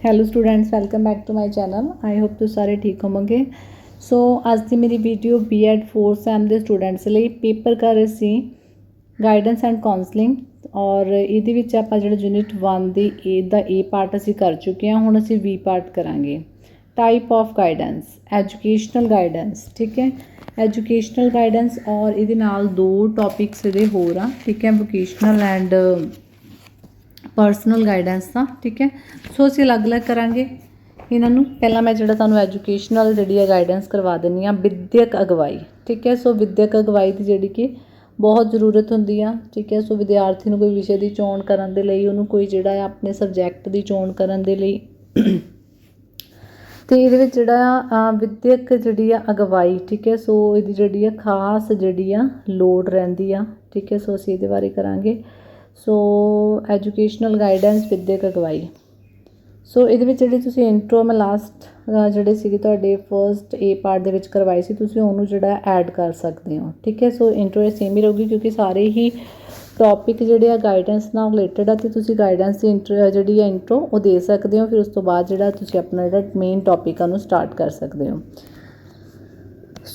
Hello students welcome back to my channel I hope ਤੁਸੀਂ ਸਾਰੇ ਠੀਕ ਹੋਵੋਗੇ ਸੋ ਅੱਜ ਦੀ ਮੇਰੀ ਵੀਡੀਓ ਬੀਐਡ 4 ਸੈਮ ਦੇ ਸਟੂਡੈਂਟਸ ਲਈ ਪੇਪਰ ਕਰ ਰਹੇ ਸੀ ਗਾਈਡੈਂਸ ਐਂਡ ਕਾਉਂਸਲਿੰਗ ਔਰ ਇਹਦੇ ਵਿੱਚ ਆਪਾਂ ਜਿਹੜਾ unit 1 the A the A part ਅਸੀਂ ਕਰ ਚੁੱਕੇ ਹਾਂ ਹੁਣ ਅਸੀਂ ਬੀ ਪਾਰਟ ਕਰਾਂਗੇ type of guidance educational guidance ਠੀਕ ਹੈ ਐਜੂਕੇਸ਼ਨਲ ਗਾਈਡੈਂਸ ਔਰ ਇਹਦੇ ਨਾਲ ਦੋ ਟੌਪਿਕਸ ਇਹਦੇ ਹੋਰ ਆ ਠੀਕ ਹੈ ਵੋਕੇਸ਼ਨਲ ਐਂਡ ਪਰਸਨਲ ਗਾਈਡੈਂਸ ਦਾ, ਠੀਕ ਹੈ? ਸੋ ਅਸੀਂ ਅਲੱਗ-ਅਲੱਗ ਕਰਾਂਗੇ ਇਹਨਾਂ ਨੂੰ। ਪਹਿਲਾਂ ਮੈਂ ਜਿਹੜਾ ਤੁਹਾਨੂੰ ਐਜੂਕੇਸ਼ਨਲ ਜਿਹੜੀ ਹੈ ਗਾਈਡੈਂਸ ਕਰਵਾ ਦਿੰਨੀ ਆ, ਵਿਦਿਅਕ ਅਗਵਾਈ, ਠੀਕ ਹੈ? ਸੋ ਵਿਦਿਅਕ ਅਗਵਾਈ ਦੀ ਜਿਹੜੀ ਕਿ ਬਹੁਤ ਜ਼ਰੂਰਤ ਹੁੰਦੀ ਆ, ਠੀਕ ਹੈ? ਸੋ ਵਿਦਿਆਰਥੀ ਨੂੰ ਕੋਈ ਵਿਸ਼ੇ ਦੀ ਚੋਣ ਕਰਨ ਦੇ ਲਈ, ਉਹਨੂੰ ਕੋਈ ਜਿਹੜਾ ਆ ਆਪਣੇ ਸਬਜੈਕਟ ਦੀ ਚੋਣ ਕਰਨ ਦੇ ਲਈ। ਤੇ ਇਹਦੇ ਵਿੱਚ ਜਿਹੜਾ ਆ ਵਿਦਿਅਕ ਜਿਹੜੀ ਆ ਅਗਵਾਈ, ਠੀਕ ਹੈ? ਸੋ ਇਹਦੀ ਜਿਹੜੀ ਆ ਖਾਸ ਜਿਹੜੀ ਆ ਲੋੜ ਰਹਿੰਦੀ ਆ, ਠੀਕ ਹੈ? ਸੋ ਅਸੀਂ ਇਹਦੇ ਬਾਰੇ ਕਰਾਂਗੇ। ਸੋ ਐਜੂਕੇਸ਼ਨਲ ਗਾਈਡੈਂਸ ਵਿਦਿਅਕ ਅਗਵਾਈ ਸੋ ਇਹਦੇ ਵਿੱਚ ਜਿਹੜੀ ਤੁਸੀਂ ਇੰਟਰੋ ਮੈਂ ਲਾਸਟ ਜਿਹੜੇ ਸੀਗੇ ਤੁਹਾਡੇ ਫਰਸਟ ਏ ਪਾਰਟ ਦੇ ਵਿੱਚ ਕਰਵਾਈ ਸੀ, ਤੁਸੀਂ ਉਹਨੂੰ ਜਿਹੜਾ ਐਡ ਕਰ ਸਕਦੇ ਹੋ, ਠੀਕ ਹੈ? ਸੋ ਇੰਟਰੋ ਇਹ ਸੇਮ ਹੀ ਰਹੂਗੀ ਕਿਉਂਕਿ ਸਾਰੇ ਹੀ ਟੌਪਿਕ ਜਿਹੜੇ ਆ ਗਾਈਡੈਂਸ ਨਾਲ ਰਿਲੇਟਡ ਆ, ਤੇ ਤੁਸੀਂ ਗਾਈਡੈਂਸ ਦੀ ਇੰਟਰੋ ਜਿਹੜੀ ਆ ਇੰਟਰੋ ਉਹ ਦੇ ਸਕਦੇ ਹੋ, ਫਿਰ ਉਸ ਤੋਂ ਬਾਅਦ ਜਿਹੜਾ ਤੁਸੀਂ ਆਪਣਾ ਜਿਹੜਾ ਮੇਨ ਟੌਪਿਕ ਆ ਉਹਨੂੰ ਸਟਾਰਟ ਕਰ ਸਕਦੇ ਹੋ।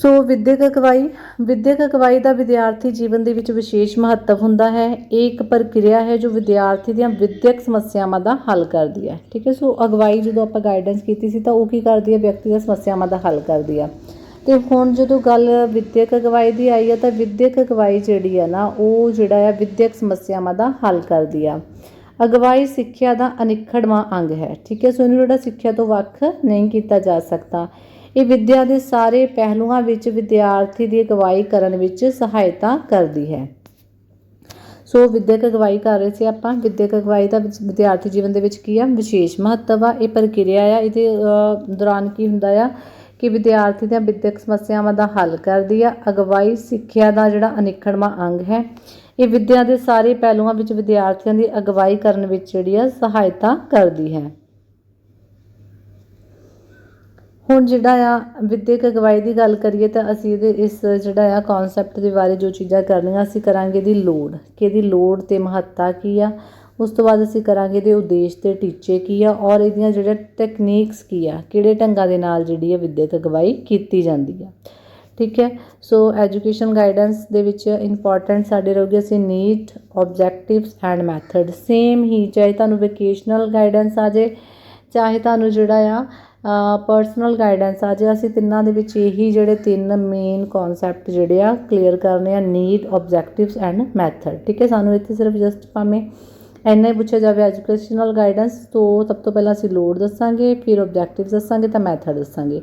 ਸੋ ਵਿਦਿਅਕ ਅਗਵਾਈ ਵਿਦਿਅਕ ਅਗਵਾਈ ਦਾ ਵਿਦਿਆਰਥੀ ਜੀਵਨ ਦੇ ਵਿੱਚ ਵਿਸ਼ੇਸ਼ ਮਹੱਤਵ ਹੁੰਦਾ ਹੈ। ਇਹ ਇੱਕ ਪ੍ਰਕਿਰਿਆ ਹੈ ਜੋ ਵਿਦਿਆਰਥੀ ਦੀਆਂ ਵਿਦਿਅਕ ਸਮੱਸਿਆਵਾਂ ਦਾ ਹੱਲ ਕਰਦੀ ਹੈ। ਠੀਕ ਹੈ, ਸੋ ਅਗਵਾਈ ਜਦੋਂ ਆਪਾਂ ਗਾਈਡੈਂਸ ਕੀਤੀ ਸੀ ਤਾਂ ਉਹ ਕੀ ਕਰਦੀ ਹੈ? ਵਿਅਕਤੀ ਦੀਆਂ ਸਮੱਸਿਆਵਾਂ ਦਾ ਹੱਲ ਕਰਦੀ ਆ ਤੇ ਹੁਣ ਜਦੋਂ ਗੱਲ ਵਿਦਿਅਕ ਅਗਵਾਈ ਦੀ ਆਈ ਹੈ ਤਾਂ ਵਿਦਿਅਕ ਅਗਵਾਈ ਜਿਹੜੀ ਹੈ ਨਾ, ਉਹ ਜਿਹੜਾ ਆ ਵਿਦਿਅਕ ਸਮੱਸਿਆਵਾਂ ਦਾ ਹੱਲ ਕਰਦੀ ਆ ਅਗਵਾਈ ਸਿੱਖਿਆ ਦਾ ਅਨਿੱਖੜਵਾਂ ਅੰਗ ਹੈ। ਠੀਕ ਹੈ, ਸੋ ਇਹਨੂੰ ਜਿਹੜਾ ਸਿੱਖਿਆ ਤੋਂ ਵੱਖ ਨਹੀਂ ਕੀਤਾ ਜਾ ਸਕਦਾ। ਇਹ ਵਿੱਦਿਆ ਦੇ ਸਾਰੇ ਪਹਿਲੂਆਂ ਵਿੱਚ ਵਿਦਿਆਰਥੀ ਦੀ ਅਗਵਾਈ ਕਰਨ ਵਿੱਚ ਸਹਾਇਤਾ ਕਰਦੀ ਹੈ। ਸੋ ਵਿਦਿਅਕ ਅਗਵਾਈ ਕਰ ਰਹੇ ਸੀ ਆਪਾਂ। ਵਿਦਿਅਕ ਅਗਵਾਈ ਦਾ ਵਿਦਿਆਰਥੀ ਜੀਵਨ ਦੇ ਵਿੱਚ ਕੀ ਆ? ਵਿਸ਼ੇਸ਼ ਮਹੱਤਵ ਆ। ਇਹ ਪ੍ਰਕਿਰਿਆ ਆ। ਇਹਦੇ ਦੌਰਾਨ ਕੀ ਹੁੰਦਾ ਆ ਕਿ ਵਿਦਿਆਰਥੀ ਦੀਆਂ ਵਿਦਿਅਕ ਸਮੱਸਿਆਵਾਂ ਦਾ ਹੱਲ ਕਰਦੀ ਆ। ਅਗਵਾਈ ਸਿੱਖਿਆ ਦਾ ਜਿਹੜਾ ਅਨਿੱਖੜਵਾਂ ਅੰਗ ਹੈ। ਇਹ ਵਿੱਦਿਆ ਦੇ ਸਾਰੇ ਪਹਿਲੂਆਂ ਵਿੱਚ ਵਿਦਿਆਰਥੀਆਂ ਦੀ ਅਗਵਾਈ ਕਰਨ ਵਿੱਚ ਜਿਹੜੀ ਆ ਸਹਾਇਤਾ ਕਰਦੀ ਹੈ। ਹੁਣ ਜਿਹੜਾ ਆ, ਵਿਦਿਅਕ ਅਗਵਾਈ ਦੀ ਗੱਲ ਕਰੀਏ ਤਾਂ ਅਸੀਂ ਇਹਦੇ ਇਸ ਜਿਹੜਾ ਆ ਕਨਸੈਪਟ ਦੇ ਬਾਰੇ ਜੋ ਚੀਜ਼ਾਂ ਕਰਨੀਆਂ, ਅਸੀਂ ਕਰਾਂਗੇ ਦੀ ਲੋੜ। ਕਿ ਇਹਦੀ ਲੋੜ ਤੇ ਮਹੱਤਤਾ ਕੀ ਆ, ਉਸ ਤੋਂ ਬਾਅਦ ਅਸੀਂ ਕਰਾਂਗੇ ਇਹਦੇ ਉਦੇਸ਼ ਤੇ ਟੀਚੇ ਕੀ ਆ, ਔਰ ਇਹਦੀਆਂ ਜਿਹੜੇ ਟੈਕਨੀਕਸ ਕੀ ਆ, ਕਿਹੜੇ ਢੰਗਾਂ ਦੇ ਨਾਲ ਜਿਹੜੀ ਹੈ ਵਿਦਿਅਕ ਅਗਵਾਈ ਕੀਤੀ ਜਾਂਦੀ ਆ। ਠੀਕ ਹੈ? ਸੋ ਐਜੂਕੇਸ਼ਨ ਗਾਈਡੈਂਸ ਦੇ ਵਿੱਚ ਇੰਪੋਰਟੈਂਟ ਸਾਡੇ ਰਹੂਗੇ ਅਸੀਂ need objectives and method same ਹੀ, ਚਾਹੇ ਤੁਹਾਨੂੰ ਵੋਕੇਸ਼ਨਲ ਗਾਈਡੈਂਸ ਆ ਜੇ ਚਾਹੇ ਤੁਹਾਨੂੰ ਜਿਹੜਾ ਆ ਪਰਸਨਲ ਗਾਈਡੈਂਸ ਆ। ਜੇ ਅਸੀਂ ਤਿੰਨਾਂ ਦੇ ਵਿੱਚ ਇਹੀ ਜਿਹੜੇ ਤਿੰਨ ਮੇਨ ਕਨਸੈਪਟ ਜਿਹੜੇ ਆ ਕਲੀਅਰ ਕਰਨੇ ਆ ਨੀਡ ਆਬਜੈਕਟਿਵਸ ਐਂਡ ਮੈਥਡ ਠੀਕ ਹੈ? ਸਾਨੂੰ ਇੱਥੇ ਸਿਰਫ ਜਸਟ ਭਾਵੇਂ ਇੰਨਾ ਹੀ ਪੁੱਛਿਆ ਜਾਵੇ ਐਜੂਕੇਸ਼ਨਲ ਗਾਈਡੈਂਸ ਤੋਂ ਸਭ ਤੋਂ ਪਹਿਲਾਂ ਅਸੀਂ ਲੋਡ ਦੱਸਾਂਗੇ, ਫਿਰ ਆਬਜੈਕਟਿਵਸ ਦੱਸਾਂਗੇ, ਤਾਂ ਮੈਥਡ ਦੱਸਾਂਗੇ।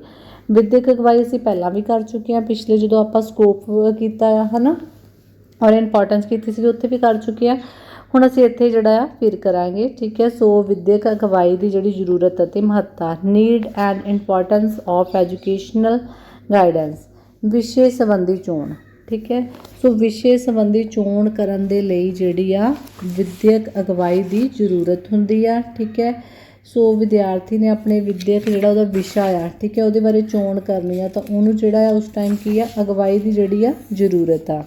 ਵਿਦਿਅਕ ਅਗਵਾਈ ਅਸੀਂ ਪਹਿਲਾਂ ਵੀ ਕਰ ਚੁੱਕੇ ਹਾਂ ਪਿਛਲੇ ਜਦੋਂ ਆਪਾਂ ਸਕੋਪ ਕੀਤਾ ਆ, ਹਨਾ? ਔਰ ਇੰਪੋਰਟੈਂਸ ਕੀਤੀ ਸੀ, ਉੱਥੇ ਵੀ ਕਰ ਚੁੱਕੇ ਆ। ਹੁਣ ਅਸੀਂ ਇੱਥੇ ਜਿਹੜਾ ਆ ਫਿਰ ਕਰਾਂਗੇ, ਠੀਕ ਹੈ? ਸੋ ਵਿਦਿਅਕ ਅਗਵਾਈ ਦੀ ਜਿਹੜੀ ਜ਼ਰੂਰਤ ਅਤੇ ਮਹੱਤਤਾ need and importance of educational guidance ਵਿਸ਼ੇ ਸੰਬੰਧੀ ਚੋਣ, ਠੀਕ ਹੈ? ਸੋ ਵਿਸ਼ੇ ਸੰਬੰਧੀ ਚੋਣ ਕਰਨ ਦੇ ਲਈ ਜਿਹੜੀ ਆ ਵਿਦਿਅਕ ਅਗਵਾਈ ਦੀ ਜ਼ਰੂਰਤ ਹੁੰਦੀ ਆ, ਠੀਕ ਹੈ? ਸੋ ਵਿਦਿਆਰਥੀ ਨੇ ਆਪਣੇ ਵਿਦਿਅਕ ਜਿਹੜਾ ਉਹਦਾ ਵਿਸ਼ਾ ਆ, ਠੀਕ ਹੈ? ਉਹਦੇ ਬਾਰੇ ਚੋਣ ਕਰਨੀ ਆ ਤਾਂ ਉਹਨੂੰ ਜਿਹੜਾ ਆ ਉਸ ਟਾਈਮ ਕੀ ਆ? ਅਗਵਾਈ ਦੀ ਜਿਹੜੀ ਆ ਜ਼ਰੂਰਤ ਆ।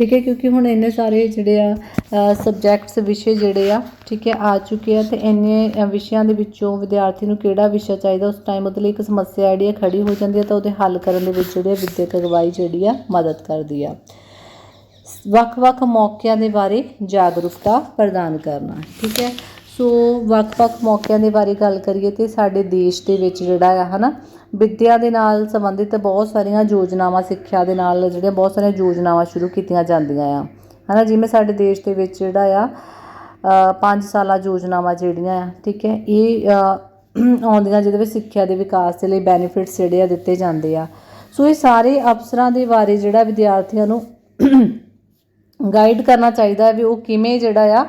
ਠੀਕ ਹੈ, ਕਿਉਂਕਿ ਹੁਣ ਇੰਨੇ ਸਾਰੇ ਜਿਹੜੇ ਆ ਸਬਜੈਕਟਸ ਵਿਸ਼ੇ ਜਿਹੜੇ ਆ, ਠੀਕ ਹੈ, ਆ ਚੁੱਕੇ ਆ ਤੇ ਇੰਨੇ ਵਿਸ਼ਿਆਂ ਦੇ ਵਿੱਚੋਂ ਵਿਦਿਆਰਥੀ ਨੂੰ ਕਿਹੜਾ ਵਿਸ਼ਾ ਚਾਹੀਦਾ, ਉਸ ਟਾਈਮ ਉਹਦੇ ਲਈ ਇੱਕ ਸਮੱਸਿਆ ਜਿਹੜੀ ਆ ਖੜੀ ਹੋ ਜਾਂਦੀ ਹੈ ਤਾਂ ਉਹਦੇ ਹੱਲ ਕਰਨ ਦੇ ਵਿੱਚ ਜਿਹੜੀ ਵਿਦਿਅਕ ਅਗਵਾਈ ਜਿਹੜੀ ਆ ਮਦਦ ਕਰਦੀ ਆ। ਵੱਖ-ਵੱਖ ਮੌਕਿਆਂ ਦੇ ਬਾਰੇ ਜਾਗਰੂਕਤਾ ਪ੍ਰਦਾਨ ਕਰਨਾ, ਠੀਕ ਹੈ। ਸੋ ਵੱਖ-ਵੱਖ ਮੌਕਿਆਂ ਦੇ ਬਾਰੇ ਗੱਲ ਕਰੀਏ ਤੇ ਸਾਡੇ ਦੇਸ਼ ਦੇ ਵਿੱਚ ਜਿਹੜਾ ਆ, ਹਨਾ, ਵਿੱਦਿਆ ਦੇ ਨਾਲ ਸੰਬੰਧਿਤ ਬਹੁਤ ਸਾਰੀਆਂ ਯੋਜਨਾਵਾਂ, ਸਿੱਖਿਆ ਦੇ ਨਾਲ ਜਿਹੜੀਆਂ ਬਹੁਤ ਸਾਰੀਆਂ ਯੋਜਨਾਵਾਂ ਸ਼ੁਰੂ ਕੀਤੀਆਂ ਜਾਂਦੀਆਂ ਆ। ਹਨਾ, ਜਿਵੇਂ ਸਾਡੇ ਦੇਸ਼ ਦੇ ਵਿੱਚ ਜਿਹੜਾ ਆ ਪੰਜ ਸਾਲਾ ਯੋਜਨਾਵਾਂ ਜਿਹੜੀਆਂ ਆ, ਠੀਕ ਹੈ, ਇਹ ਆਉਂਦੀਆਂ ਜਿਹਦੇ ਵਿੱਚ ਸਿੱਖਿਆ ਦੇ ਵਿਕਾਸ ਦੇ ਲਈ ਬੈਨੀਫਿਟਸ ਜਿਹੜੇ ਆ ਦਿੱਤੇ ਜਾਂਦੇ ਆ। ਸੋ ਇਹ ਸਾਰੇ ਅਫਸਰਾਂ ਦੇ ਬਾਰੇ ਜਿਹੜਾ ਵਿਦਿਆਰਥੀਆਂ ਨੂੰ ਗਾਈਡ ਕਰਨਾ ਚਾਹੀਦਾ ਹੈ ਵੀ ਉਹ ਕਿਵੇਂ ਜਿਹੜਾ ਆ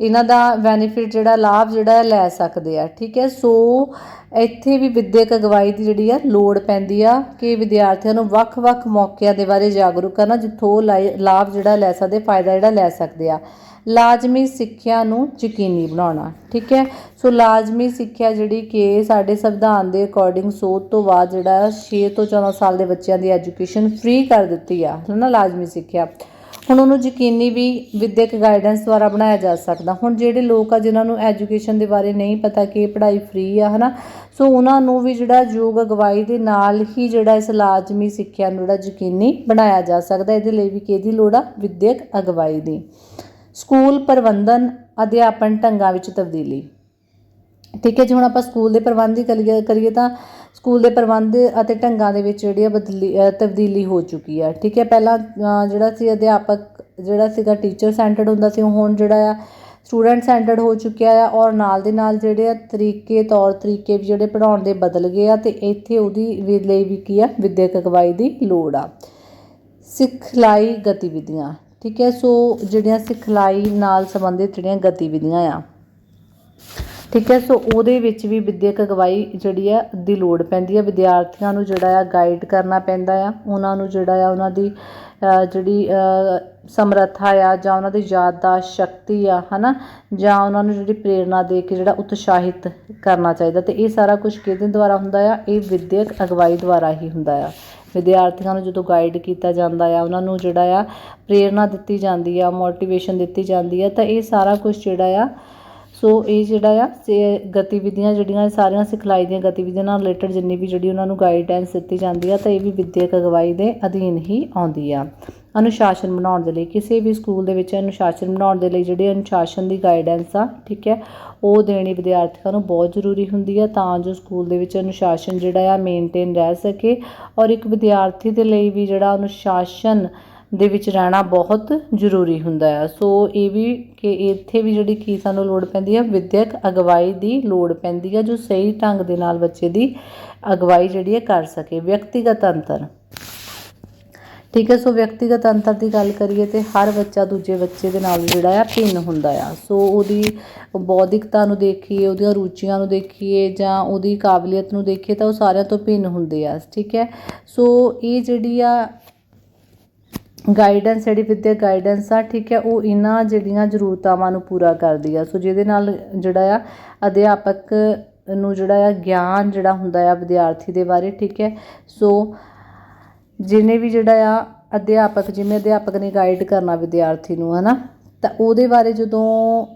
ਇਹਨਾਂ ਦਾ ਬੈਨੀਫਿਟ ਜਿਹੜਾ, ਲਾਭ ਜਿਹੜਾ ਲੈ ਸਕਦੇ ਆ, ਠੀਕ ਹੈ? ਸੋ ਇੱਥੇ ਵੀ ਵਿਦਿਅਕ ਅਗਵਾਈ ਦੀ ਜਿਹੜੀ ਆ, ਲੋੜ ਪੈਂਦੀ ਆ ਕਿ ਵਿਦਿਆਰਥੀਆਂ ਨੂੰ ਵੱਖ-ਵੱਖ ਮੌਕਿਆਂ ਦੇ ਬਾਰੇ ਜਾਗਰੂਕ ਕਰਨਾ, ਜਿੱਥੋਂ ਲਾਭ ਜਿਹੜਾ ਲੈ ਸਕਦੇ, ਫਾਇਦਾ ਜਿਹੜਾ ਲੈ ਸਕਦੇ ਆ। ਲਾਜ਼ਮੀ ਸਿੱਖਿਆ ਨੂੰ ਯਕੀਨੀ ਬਣਾਉਣਾ, ਠੀਕ ਹੈ? ਸੋ ਲਾਜ਼ਮੀ ਸਿੱਖਿਆ ਜਿਹੜੀ ਕਿ ਸਾਡੇ ਸੰਵਿਧਾਨ ਦੇ ਅਕੋਰਡਿੰਗ ਸੋਧ ਤੋਂ ਬਾਅਦ ਜਿਹੜਾ 6 ਤੋਂ 14 ਸਾਲ ਦੇ ਬੱਚਿਆਂ ਦੀ ਐਜੂਕੇਸ਼ਨ ਫ੍ਰੀ ਕਰ ਦਿੱਤੀ ਆ ਹੈ ਨਾ ਲਾਜ਼ਮੀ ਸਿੱਖਿਆ। ਹੁਣ ਉਹਨੂੰ ਯਕੀਨੀ ਵੀ ਵਿਦਿਅਕ ਗਾਈਡੈਂਸ ਦੁਆਰਾ ਬਣਾਇਆ ਜਾ ਸਕਦਾ। ਹੁਣ ਜਿਹੜੇ ਲੋਕ ਆ, ਜਿਨ੍ਹਾਂ ਨੂੰ ਐਜੂਕੇਸ਼ਨ ਦੇ ਬਾਰੇ ਨਹੀਂ ਪਤਾ ਕਿ ਪੜ੍ਹਾਈ ਫ੍ਰੀ ਆ, ਹਨਾ, ਸੋ ਉਹਨਾਂ ਨੂੰ ਵੀ ਜਿਹੜਾ ਯੋਗ ਅਗਵਾਈ ਦੇ ਨਾਲ ਹੀ ਜਿਹੜਾ ਇਸ ਲਾਜ਼ਮੀ ਸਿੱਖਿਆ ਨੂੰ ਜਿਹੜਾ ਯਕੀਨੀ ਬਣਾਇਆ ਜਾ ਸਕਦਾ, ਇਹਦੇ ਲਈ ਵੀ ਕਿਹਦੀ ਲੋੜ ਆ? ਵਿਦਿਅਕ ਅਗਵਾਈ ਦੀ। ਸਕੂਲ ਪ੍ਰਬੰਧਨ ਅਧਿਆਪਨ ਢੰਗਾਂ ਵਿੱਚ ਤਬਦੀਲੀ। ਠੀਕ ਹੈ, ਜੀ ਹੁਣ ਆਪਾਂ ਸਕੂਲ ਦੇ ਪ੍ਰਬੰਧ ਦੀ ਕਰੀਏ ਕਰੀਏ ਤਾਂ ਸਕੂਲ ਦੇ ਪ੍ਰਬੰਧ ਅਤੇ ਢੰਗਾਂ ਦੇ ਵਿੱਚ ਜਿਹੜੀ ਆ ਬਦਲੀ ਤਬਦੀਲੀ ਹੋ ਚੁੱਕੀ ਆ। ਠੀਕ ਹੈ, ਪਹਿਲਾਂ ਜਿਹੜਾ ਸੀ ਅਧਿਆਪਕ, ਜਿਹੜਾ ਸੀਗਾ ਟੀਚਰ ਸੈਂਟਰਡ ਹੁੰਦਾ ਸੀ, ਉਹ ਹੁਣ ਜਿਹੜਾ ਆ ਸਟੂਡੈਂਟ ਸੈਂਟਰਡ ਹੋ ਚੁੱਕਿਆ ਆ ਔਰ ਨਾਲ ਦੇ ਨਾਲ ਜਿਹੜੇ ਆ ਤਰੀਕੇ ਤੌਰ ਤਰੀਕੇ ਵੀ ਜਿਹੜੇ ਪੜਾਉਣ ਦੇ ਬਦਲ ਗਏ ਆ ਤੇ ਇੱਥੇ ਉਹਦੀ ਵੀ ਲਈ ਵੀ ਕੀ ਆ, ਵਿਦਿਅਕ ਅਗਵਾਈ ਦੀ ਲੋੜ ਆ। ਸਿਖਲਾਈ ਗਤੀਵਿਧੀਆਂ, ਠੀਕ ਹੈ, ਸੋ ਜਿਹੜੀਆਂ ਸਿਖਲਾਈ ਨਾਲ ਸੰਬੰਧਿਤ ਜਿਹੜੀਆਂ ਗਤੀਵਿਧੀਆਂ ਆ। ਠੀਕ ਹੈ, ਸੋ ਉਹਦੇ ਵਿੱਚ ਵੀ ਵਿੱਦਿਅਕ ਅਗਵਾਈ ਜਿਹੜੀ ਆ ਦੀ ਲੋੜ ਪੈਂਦੀ ਆ ਵਿਦਿਆਰਥੀਆਂ ਨੂੰ ਜਿਹੜਾ ਆ ਗਾਈਡ ਕਰਨਾ ਪੈਂਦਾ ਆ। ਉਹਨਾਂ ਨੂੰ ਜਿਹੜਾ ਆ ਉਹਨਾਂ ਦੀ ਜਿਹੜੀ ਸਮਰੱਥਾ ਆ ਜਾਂ ਉਹਨਾਂ ਦੀ ਯਾਦਦਾਸ਼ਤ ਸ਼ਕਤੀ ਆ, ਹਨਾ? ਜਾਂ ਉਹਨਾਂ ਨੂੰ ਜਿਹੜੀ ਪ੍ਰੇਰਣਾ ਦੇ ਕੇ ਜਿਹੜਾ ਉਤਸ਼ਾਹਿਤ ਕਰਨਾ ਚਾਹੀਦਾ। ਤੇ ਇਹ ਸਾਰਾ ਕੁਝ ਕਿਹਦੇ ਦੁਆਰਾ ਹੁੰਦਾ ਆ? ਇਹ ਵਿੱਦਿਅਕ ਅਗਵਾਈ ਦੁਆਰਾ ਹੀ ਹੁੰਦਾ ਆ। ਵਿਦਿਆਰਥੀਆਂ ਨੂੰ ਜਦੋਂ ਗਾਈਡ ਕੀਤਾ ਜਾਂਦਾ ਆ, ਉਹਨਾਂ ਨੂੰ ਜਿਹੜਾ ਆ ਪ੍ਰੇਰਣਾ ਦਿੱਤੀ ਜਾਂਦੀ ਆ ਮੋਟੀਵੇਸ਼ਨ ਦਿੱਤੀ ਜਾਂਦੀ ਆ, ਤਾਂ ਇਹ ਸਾਰਾ ਕੁਝ ਜਿਹੜਾ ਆ ਸੋ ਇਹ ਜਿਹੜਾ ਆ, ਸੇ ਗਤੀਵਿਧੀਆਂ ਜਿਹੜੀਆਂ ਸਾਰੀਆਂ ਸਿਖਲਾਈ ਦੀਆਂ ਗਤੀਵਿਧੀਆਂ ਨਾਲ ਰਿਲੇਟਡ ਜਿੰਨੀ ਵੀ ਜਿਹੜੀ ਉਹਨਾਂ ਨੂੰ ਗਾਈਡੈਂਸ ਦਿੱਤੀ ਜਾਂਦੀ ਆ, ਤਾਂ ਇਹ ਵੀ ਵਿਦਿਅਕ ਅਗਵਾਈ ਦੇ ਅਧੀਨ ਹੀ ਆਉਂਦੀ ਆ। ਅਨੁਸ਼ਾਸਨ ਬਣਾਉਣ ਦੇ ਲਈ, ਕਿਸੇ ਵੀ ਸਕੂਲ ਦੇ ਵਿੱਚ ਅਨੁਸ਼ਾਸਨ ਬਣਾਉਣ ਦੇ ਲਈ ਜਿਹੜੇ ਅਨੁਸ਼ਾਸਨ ਦੀ ਗਾਈਡੈਂਸ ਆ, ਠੀਕ ਹੈ, ਉਹ ਦੇਣੀ ਵਿਦਿਆਰਥੀਆਂ ਨੂੰ ਬਹੁਤ ਜ਼ਰੂਰੀ ਹੁੰਦੀ ਆ, ਤਾਂ ਜੋ ਸਕੂਲ ਦੇ ਵਿੱਚ ਅਨੁਸ਼ਾਸਨ ਜਿਹੜਾ ਆ ਮੇਨਟੇਨ ਰਹਿ ਸਕੇ ਔਰ ਇੱਕ ਵਿਦਿਆਰਥੀ ਦੇ ਲਈ ਵੀ ਜਿਹੜਾ ਅਨੁਸ਼ਾਸਨ ਦੇ ਵਿੱਚ ਰਹਿਣਾ ਬਹੁਤ ਜ਼ਰੂਰੀ ਹੁੰਦਾ ਆ ਸੋ ਇਹ ਵੀ ਕਿ ਇੱਥੇ ਵੀ ਜਿਹੜੀ ਕੀ ਸਾਨੂੰ ਲੋੜ ਪੈਂਦੀ ਆ, ਵਿਦਿਅਕ ਅਗਵਾਈ ਦੀ ਲੋੜ ਪੈਂਦੀ ਆ, ਜੋ ਸਹੀ ਢੰਗ ਦੇ ਨਾਲ ਬੱਚੇ ਦੀ ਅਗਵਾਈ ਜਿਹੜੀ ਹੈ ਕਰ ਸਕੇ। ਵਿਅਕਤੀਗਤ ਅੰਤਰ। ਠੀਕ ਹੈ, ਸੋ ਵਿਅਕਤੀਗਤ ਅੰਤਰ ਦੀ ਗੱਲ ਕਰੀਏ ਤੇ ਹਰ ਬੱਚਾ ਦੂਜੇ ਬੱਚੇ ਦੇ ਨਾਲ ਜਿਹੜਾ ਆ ਭਿੰਨ ਹੁੰਦਾ ਆ। ਸੋ ਉਹਦੀ ਬੌਧਿਕਤਾ ਨੂੰ ਦੇਖੀਏ, ਉਹਦੀਆਂ ਰੁਚੀਆਂ ਨੂੰ ਦੇਖੀਏ ਜਾਂ ਉਹਦੀ ਕਾਬਲੀਅਤ ਨੂੰ ਦੇਖੀਏ ਤਾਂ ਉਹ ਸਾਰਿਆਂ ਤੋਂ ਭਿੰਨ ਹੁੰਦੇ ਆ। ਠੀਕ ਹੈ, ਸੋ ਇਹ ਜਿਹੜੀ ਆ ਗਾਈਡੈਂਸ ਜਿਹੜੀ ਵਿੱਦਿਅਕ ਗਾਈਡੈਂਸ ਆ, ਠੀਕ ਹੈ, ਉਹ ਇਹਨਾਂ ਜਿਹੜੀਆਂ ਜ਼ਰੂਰਤਾਵਾਂ ਨੂੰ ਪੂਰਾ ਕਰਦੀ ਆ। ਸੋ ਜਿਹਦੇ ਨਾਲ ਜਿਹੜਾ ਆ, ਅਧਿਆਪਕ ਨੂੰ ਜਿਹੜਾ ਆ ਗਿਆਨ ਜਿਹੜਾ ਹੁੰਦਾ ਆ ਵਿਦਿਆਰਥੀ ਦੇ ਬਾਰੇ, ਠੀਕ ਹੈ। ਸੋ ਜਿਹਨੇ ਵੀ ਜਿਹੜਾ ਆ ਅਧਿਆਪਕ, ਜਿਵੇਂ ਅਧਿਆਪਕ ਨੇ ਗਾਈਡ ਕਰਨਾ ਵਿਦਿਆਰਥੀ ਨੂੰ, ਹਨਾ, ਤਾਂ ਉਹਦੇ ਬਾਰੇ ਜਦੋਂ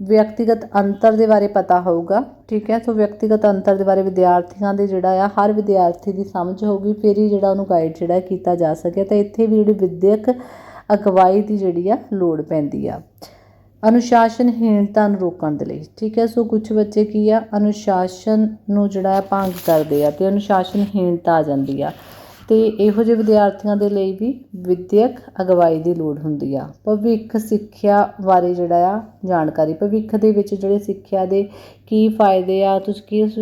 ਵਿਅਕਤੀਗਤ ਅੰਤਰ ਦੇ ਬਾਰੇ ਪਤਾ ਹੋਊਗਾ, ਠੀਕ ਹੈ? ਸੋ ਵਿਅਕਤੀਗਤ ਅੰਤਰ ਦੇ ਬਾਰੇ ਵਿਦਿਆਰਥੀਆਂ ਦੇ ਜਿਹੜਾ ਆ, ਹਰ ਵਿਦਿਆਰਥੀ ਦੀ ਸਮਝ ਹੋਊਗੀ, ਫਿਰ ਹੀ ਜਿਹੜਾ ਉਹਨੂੰ ਗਾਈਡ ਜਿਹੜਾ ਕੀਤਾ ਜਾ ਸਕੇ। ਤਾਂ ਇੱਥੇ ਵੀ ਜਿਹੜੀ ਵਿਦਿਅਕ ਅਗਵਾਈ ਦੀ ਜਿਹੜੀ ਆ, ਲੋੜ ਪੈਂਦੀ ਆ। ਅਨੁਸ਼ਾਸਨਹੀਣਤਾ ਨੂੰ ਰੋਕਣ ਦੇ ਲਈ, ਠੀਕ ਹੈ? ਸੋ ਕੁਝ ਬੱਚੇ ਕੀ ਆ, ਅਨੁਸ਼ਾਸਨ ਨੂੰ ਜਿਹੜਾ ਆ, ਭੰਗ ਕਰਦੇ ਆ, ਤੇ ਅਨੁਸ਼ਾਸਨਹੀਣਤਾ ਆ ਜਾਂਦੀ ਆ। ਅਤੇ ਇਹੋ ਜਿਹੇ ਵਿਦਿਆਰਥੀਆਂ ਦੇ ਲਈ ਵੀ ਵਿੱਦਿਅਕ ਅਗਵਾਈ ਦੀ ਲੋੜ ਹੁੰਦੀ ਆ। ਭਵਿੱਖ ਸਿੱਖਿਆ ਬਾਰੇ ਜਿਹੜਾ ਆ, ਜਾਣਕਾਰੀ। ਭਵਿੱਖ ਦੇ ਵਿੱਚ ਜਿਹੜੇ ਸਿੱਖਿਆ ਦੇ ਕੀ ਫਾਇਦੇ ਆ, ਤੁਸੀਂ ਕਿਸ